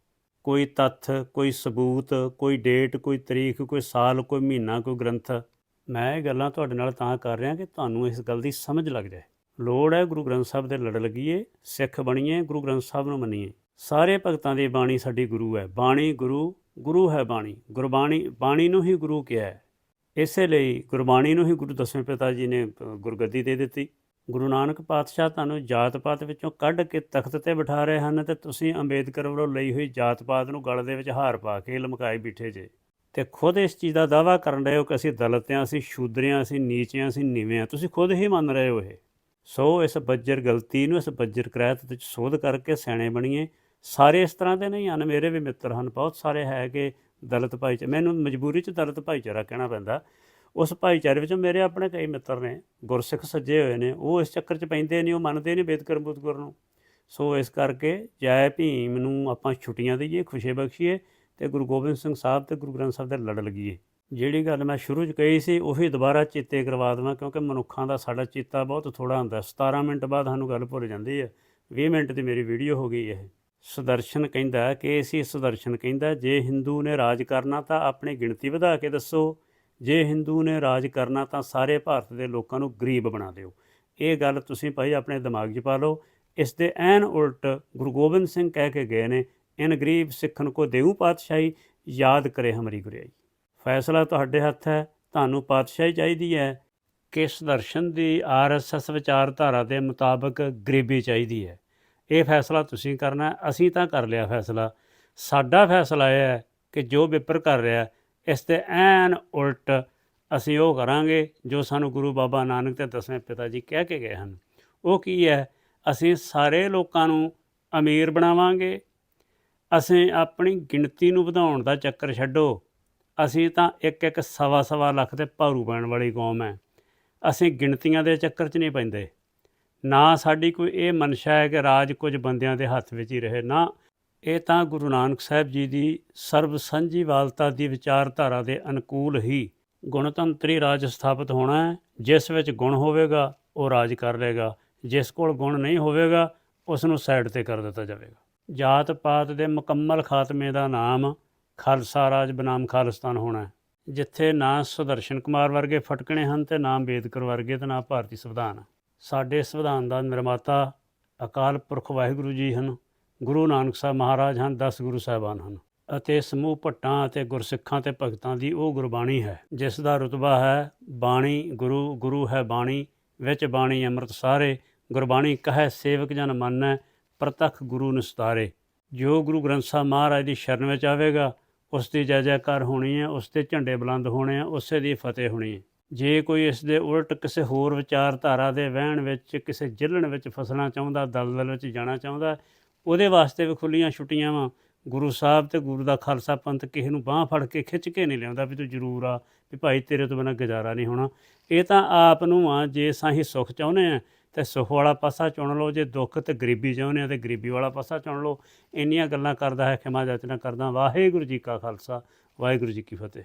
ਕੋਈ ਤੱਥ, ਕੋਈ ਸਬੂਤ, ਕੋਈ ਡੇਟ, ਕੋਈ ਤਰੀਕ, ਕੋਈ ਸਾਲ, ਕੋਈ ਮਹੀਨਾ, ਕੋਈ ਗ੍ਰੰਥ। ਮੈਂ ਇਹ ਗੱਲਾਂ ਤੁਹਾਡੇ ਨਾਲ ਤਾਂ ਕਰ ਰਿਹਾ ਕਿ ਤੁਹਾਨੂੰ ਇਸ ਗੱਲ ਦੀ ਸਮਝ ਲੱਗ ਜਾਏ। ਲੋੜ ਹੈ ਗੁਰੂ ਗ੍ਰੰਥ ਸਾਹਿਬ ਦੇ ਲੜ ਲੱਗੀਏ, ਸਿੱਖ ਬਣੀਏ, ਗੁਰੂ ਗ੍ਰੰਥ ਸਾਹਿਬ ਨੂੰ ਮੰਨੀਏ। ਸਾਰੇ ਭਗਤਾਂ ਦੀ ਬਾਣੀ ਸਾਡੀ ਗੁਰੂ ਹੈ। ਬਾਣੀ ਗੁਰੂ ਗੁਰੂ ਹੈ ਬਾਣੀ। ਗੁਰਬਾਣੀ, ਬਾਣੀ ਨੂੰ ਹੀ ਗੁਰੂ ਕਿਹਾ ਹੈ। ਇਸੇ ਲਈ ਗੁਰਬਾਣੀ ਨੂੰ ਹੀ ਗੁਰੂ ਦਸਵੇਂ ਪਿਤਾ ਜੀ ਨੇ ਗੁਰਗੱਦੀ ਦੇ ਦਿੱਤੀ। ਗੁਰੂ ਨਾਨਕ ਪਾਤਸ਼ਾਹ ਤੁਹਾਨੂੰ ਜਾਤ ਪਾਤ ਵਿੱਚੋਂ ਕੱਢ ਕੇ ਤਖਤ ਤੇ ਬਿਠਾ ਰਹੇ ਹਨ ਤੇ ਤੁਸੀਂ ਅੰਬੇਦਕਰ ਵੱਲੋਂ ਲਈ ਹੋਈ ਜਾਤ ਪਾਤ ਨੂੰ ਗਲ ਦੇ ਵਿੱਚ ਹਾਰ ਪਾ ਕੇ ਲਮਕਾਏ ਬਿਠੇ ਜੇ। ਤੇ ਖੁਦ ਇਸ ਚੀਜ਼ ਦਾ ਦਾਵਾ ਕਰਨ ਰਹੇ ਹੋ ਕਿ ਅਸੀਂ ਦਲਤ ਹਾਂ ਅਸੀਂ ਸ਼ੂਦਰ ਅਸੀਂ ਨੀਚ ਹਾਂ ਅਸੀਂ ਨੀਵੇਂ ਹਾਂ ਤੁਸੀਂ ਖੁਦ ਹੀ ਮੰਨ ਰਹੇ ਹੋ ਇਹ। ਸੋ ਇਸ ਬੱਜਰ ਗਲਤੀ ਨੂੰ ਇਸ ਬੱਜਰ ਕ੍ਰੈਤ ਵਿੱਚ ਸੋਧ ਕਰਕੇ ਸਿਆਣੇ ਬਣੀਏ। ਸਾਰੇ ਇਸ ਤਰ੍ਹਾਂ ਦੇ ਨਹੀਂ ਹਨ, ਮੇਰੇ ਵੀ ਮਿੱਤਰ ਹਨ, ਬਹੁਤ ਸਾਰੇ ਹੈ ਕਿ ਦਲਿਤ ਭਾਈਚਾਰਾ। ਮੈਨੂੰ ਮਜਬੂਰੀ 'ਚ ਦਲਿਤ ਭਾਈਚਾਰਾ ਕਹਿਣਾ ਪੈਂਦਾ। ਉਸ ਭਾਈਚਾਰੇ ਵਿੱਚ ਮੇਰੇ ਆਪਣੇ ਕਈ ਮਿੱਤਰ ਨੇ, ਗੁਰਸਿੱਖ ਸੱਜੇ ਹੋਏ ਨੇ, ਉਹ ਇਸ ਚੱਕਰ 'ਚ ਪੈਂਦੇ ਨਹੀਂ, ਉਹ ਮੰਨਦੇ ਨਹੀਂ ਬੇਦਕਰ ਬੁੱਧਗੁਰ ਨੂੰ। ਸੋ ਇਸ ਕਰਕੇ ਜੈ ਭੀਮ ਨੂੰ ਆਪਾਂ ਛੁੱਟੀਆਂ ਦਈਏ, ਖੁਸ਼ੀ ਬਖਸ਼ੀਏ ਤੇ ਗੁਰੂ ਗੋਬਿੰਦ ਸਿੰਘ ਸਾਹਿਬ ਤੇ ਗੁਰੂ ਗ੍ਰੰਥ ਸਾਹਿਬ ਦੇ ਲੜ ਲਗੀਏ। ਜਿਹੜੀ ਗੱਲ ਮੈਂ ਸ਼ੁਰੂ 'ਚ ਕਹੀ ਸੀ, ਉਹੀ ਦੁਬਾਰਾ ਚੇਤੇ ਕਰਵਾ ਦੇਵਾਂ, ਕਿਉਂਕਿ ਮਨੁੱਖਾਂ ਦਾ ਸਾਡਾ ਚੇਤਾ ਬਹੁਤ ਥੋੜਾ ਹੁੰਦਾ। 17 ਮਿੰਟ ਬਾਅਦ ਸਾਨੂੰ ਗੱਲ ਭੁੱਲ ਜਾਂਦੀ ਹੈ। 20 ਮਿੰਟ ਦੀ ਮੇਰੀ ਵੀਡੀਓ ਹੋ ਗਈ ਇਹ। ਸੁਦਰਸ਼ਨ ਕਹਿੰਦਾ ਕਿ ਸੀ ਸੁਦਰਸ਼ਨ ਕਹਿੰਦਾ ਜੇ ਹਿੰਦੂ ਨੇ ਰਾਜ ਕਰਨਾ ਤਾਂ ਆਪਣੀ ਗਿਣਤੀ ਵਧਾ ਕੇ ਦੱਸੋ। ਜੇ ਹਿੰਦੂ ਨੇ ਰਾਜ ਕਰਨਾ ਤਾਂ ਸਾਰੇ ਭਾਰਤ ਦੇ ਲੋਕਾਂ ਨੂੰ ਗਰੀਬ ਬਣਾ ਦਿਓ। ਇਹ ਗੱਲ ਤੁਸੀਂ ਭਾਈ ਆਪਣੇ ਦਿਮਾਗ 'ਚ ਪਾ ਲਓ। ਇਸ ਦੇ ਐਨ ਉਲਟ ਗੁਰੂ ਗੋਬਿੰਦ ਸਿੰਘ ਕਹਿ ਕੇ ਗਏ ਨੇ, ਇਨ ਗਰੀਬ ਸਿੱਖਨ ਕੋ ਦੇਉ ਪਾਤਸ਼ਾਹੀ, ਯਾਦ ਕਰੇ ਹਮਰੀ ਗੁਰਿਆਈ। ਫੈਸਲਾ ਤੁਹਾਡੇ ਹੱਥ ਹੈ, ਤੁਹਾਨੂੰ ਪਾਤਸ਼ਾਹੀ ਚਾਹੀਦੀ ਹੈ। ਕਿ ਸੁਦਰਸ਼ਨ ਦੀ ਆਰਐਸਐਸ ਵਿਚਾਰਧਾਰਾ ਦੇ ਮੁਤਾਬਕ ਗਰੀਬੀ ਚਾਹੀਦੀ ਹੈ? ਇਹ ਫੈਸਲਾ ਤੁਸੀਂ ਕਰਨਾ, ਅਸੀਂ ਤਾਂ ਕਰ ਲਿਆ ਫੈਸਲਾ। ਸਾਡਾ ਫੈਸਲਾ ਇਹ ਹੈ ਕਿ ਜੋ ਵਿਪਰ ਕਰ ਰਿਹਾ, ਇਸ 'ਤੇ ਐਨ ਉਲਟ ਅਸੀਂ ਉਹ ਕਰਾਂਗੇ ਜੋ ਸਾਨੂੰ ਗੁਰੂ ਬਾਬਾ ਨਾਨਕ ਤੇ ਦਸਵੇਂ ਪਿਤਾ ਜੀ ਕਹਿ ਕੇ ਗਏ ਹਨ। ਉਹ ਕੀ ਹੈ? ਅਸੀਂ ਸਾਰੇ ਲੋਕਾਂ ਨੂੰ ਅਮੀਰ ਬਣਾਵਾਂਗੇ। ਅਸੀਂ ਆਪਣੀ ਗਿਣਤੀ ਨੂੰ ਵਧਾਉਣ ਦਾ ਚੱਕਰ ਛੱਡੋ। ਅਸੀਂ ਤਾਂ ਇੱਕ ਇੱਕ ਸਵਾ ਸਵਾ ਲੱਖ ਦੇ ਭਾਰੂ ਪੈਣ ਵਾਲੀ ਕੌਮ ਹੈ ਅਸੀਂ ਗਿਣਤੀਆਂ ਦੇ ਚੱਕਰ 'ਚ ਨਹੀਂ ਪੈਂਦੇ। ਨਾ ਸਾਡੀ ਕੋਈ ਇਹ ਮਨਸ਼ਾ ਹੈ ਕਿ ਰਾਜ ਕੁਝ ਬੰਦਿਆਂ ਦੇ ਹੱਥ ਵਿੱਚ ਹੀ ਰਹੇ, ਨਾ। ਇਹ ਤਾਂ ਗੁਰੂ ਨਾਨਕ ਸਾਹਿਬ ਜੀ ਦੀ ਸਰਬ ਸਾਂਝੀਵਾਲਤਾ ਦੀ ਵਿਚਾਰਧਾਰਾ ਦੇ ਅਨੁਕੂਲ ਹੀ ਗੁਣਤੰਤਰੀ ਰਾਜ ਸਥਾਪਿਤ ਹੋਣਾ ਹੈ। ਜਿਸ ਵਿੱਚ ਗੁਣ ਹੋਵੇਗਾ, ਉਹ ਰਾਜ ਕਰ ਲੇਗਾ ਜਿਸ ਕੋਲ ਗੁਣ ਨਹੀਂ ਹੋਵੇਗਾ ਉਸ ਨੂੰ ਸਾਈਡ ਤੇ ਕਰ ਦਿੱਤਾ ਜਾਵੇਗਾ। ਜਾਤ ਪਾਤ ਦੇ ਮੁਕੰਮਲ ਖਾਤਮੇ ਦਾ ਨਾਮ ਖਾਲਸਾ ਰਾਜ ਬਨਾਮ ਖਾਲਿਸਤਾਨ ਹੋਣਾ ਹੈ। ਜਿੱਥੇ ਨਾ ਸੁਦਰਸ਼ਨ ਕੁਮਾਰ ਵਰਗੇ ਫਟਕਣੇ ਹਨ ਤੇ ਨਾ ਅੰਬੇਦਕਰ ਵਰਗੇ ਤੇ ਨਾ ਭਾਰਤੀ ਸੰਵਿਧਾਨ। ਸਾਡੇ ਸੰਵਿਧਾਨ ਦਾ ਨਿਰਮਾਤਾ ਅਕਾਲ ਪੁਰਖ ਵਾਹਿਗੁਰੂ ਜੀ ਹਨ, ਗੁਰੂ ਨਾਨਕ ਸਾਹਿਬ ਮਹਾਰਾਜ ਹਨ 10 ਗੁਰੂ ਸਾਹਿਬਾਨ ਹਨ ਅਤੇ ਸਮੂਹ ਭੱਟਾਂ ਅਤੇ ਗੁਰਸਿੱਖਾਂ ਤੇ ਭਗਤਾਂ ਦੀ ਉਹ ਗੁਰਬਾਣੀ ਹੈ, ਜਿਸ ਦਾ ਰਤਬਾ ਹੈ ਬਾਣੀ, ਗੁਰੂ ਗੁਰੂ ਹੈ ਬਾਣੀ, ਵਿੱਚ ਬਾਣੀ ਅੰਮ੍ਰਿਤ ਸਾਰੇ, ਗੁਰਬਾਣੀ ਕਹੈ ਸੇਵਕ ਜਨ ਮੰਨੈ, ਪ੍ਰਤੱਖ ਗੁਰੂ ਨਿਸਤਾਰੇ। ਜੋ ਗੁਰੂ ਗ੍ਰੰਥ ਸਾਹਿਬ ਮਹਾਰਾਜ ਦੀ ਸ਼ਰਨ ਵਿੱਚ ਆਵੇਗਾ ਉਸ ਦੀ ਜੈ ਜੈਕਾਰ ਹੋਣੀ ਹੈ, ਉਸ ਦੇ ਝੰਡੇ ਬੁਲੰਦ ਹੋਣੇ ਆ ਉਸੇ ਦੀ ਫਤਿਹ ਹੋਣੀ ਹੈ। ਜੇ ਕੋਈ ਇਸ ਦੇ ਉਲਟ ਕਿਸੇ ਹੋਰ ਵਿਚਾਰਧਾਰਾ ਦੇ ਵਹਿਣ ਵਿੱਚ, ਕਿਸੇ ਜ਼ਿਲ੍ਹਣ ਵਿੱਚ ਫਸਣਾ ਚਾਹੁੰਦਾ, ਦਲਦਲ ਵਿੱਚ ਜਾਣਾ ਚਾਹੁੰਦਾ, ਉਹਦੇ ਵਾਸਤੇ ਵੀ ਖੁੱਲੀਆਂ ਛੁੱਟੀਆਂ ਵਾ। ਗੁਰੂ ਸਾਹਿਬ ਤੇ ਗੁਰੂ ਦਾ ਖਾਲਸਾ ਪੰਥ ਕਿਸੇ ਨੂੰ ਬਾਹ ਫੜ ਕੇ ਖਿੱਚ ਕੇ ਨਹੀਂ ਲਿਆਉਂਦਾ ਵੀ ਤੂੰ ਜ਼ਰੂਰ ਆ, ਵੀ ਭਾਈ ਤੇਰੇ ਤੋਂ ਬਿਨਾਂ ਗੁਜ਼ਾਰਾ ਨਹੀਂ ਹੋਣਾ। ਇਹ ਤਾਂ ਆਪ ਨੂੰ ਆ ਜੇ ਸਾਹੀ ਸੁੱਖ ਚਾਹੁੰਦੇ ਆ ਤੇ ਸੁੱਖ ਵਾਲਾ ਪਾਸਾ ਚੁਣ ਲਓ, ਜੇ ਦੁੱਖ ਤੇ ਗਰੀਬੀ ਚਾਹੁੰਦੇ ਆ ਤੇ ਗਰੀਬੀ ਵਾਲਾ ਪਾਸਾ ਚੁਣ ਲਓ। ਇੰਨੀਆਂ ਗੱਲਾਂ ਕਰਦਾ ਹੈ, ਖਿਮਾ ਜਾਚਨਾ ਕਰਦਾ ਵਾਹਿਗੁਰੂ ਜੀ ਕਾ ਖਾਲਸਾ, ਵਾਹਿਗੁਰੂ ਜੀ ਕੀ ਫਤਿਹ।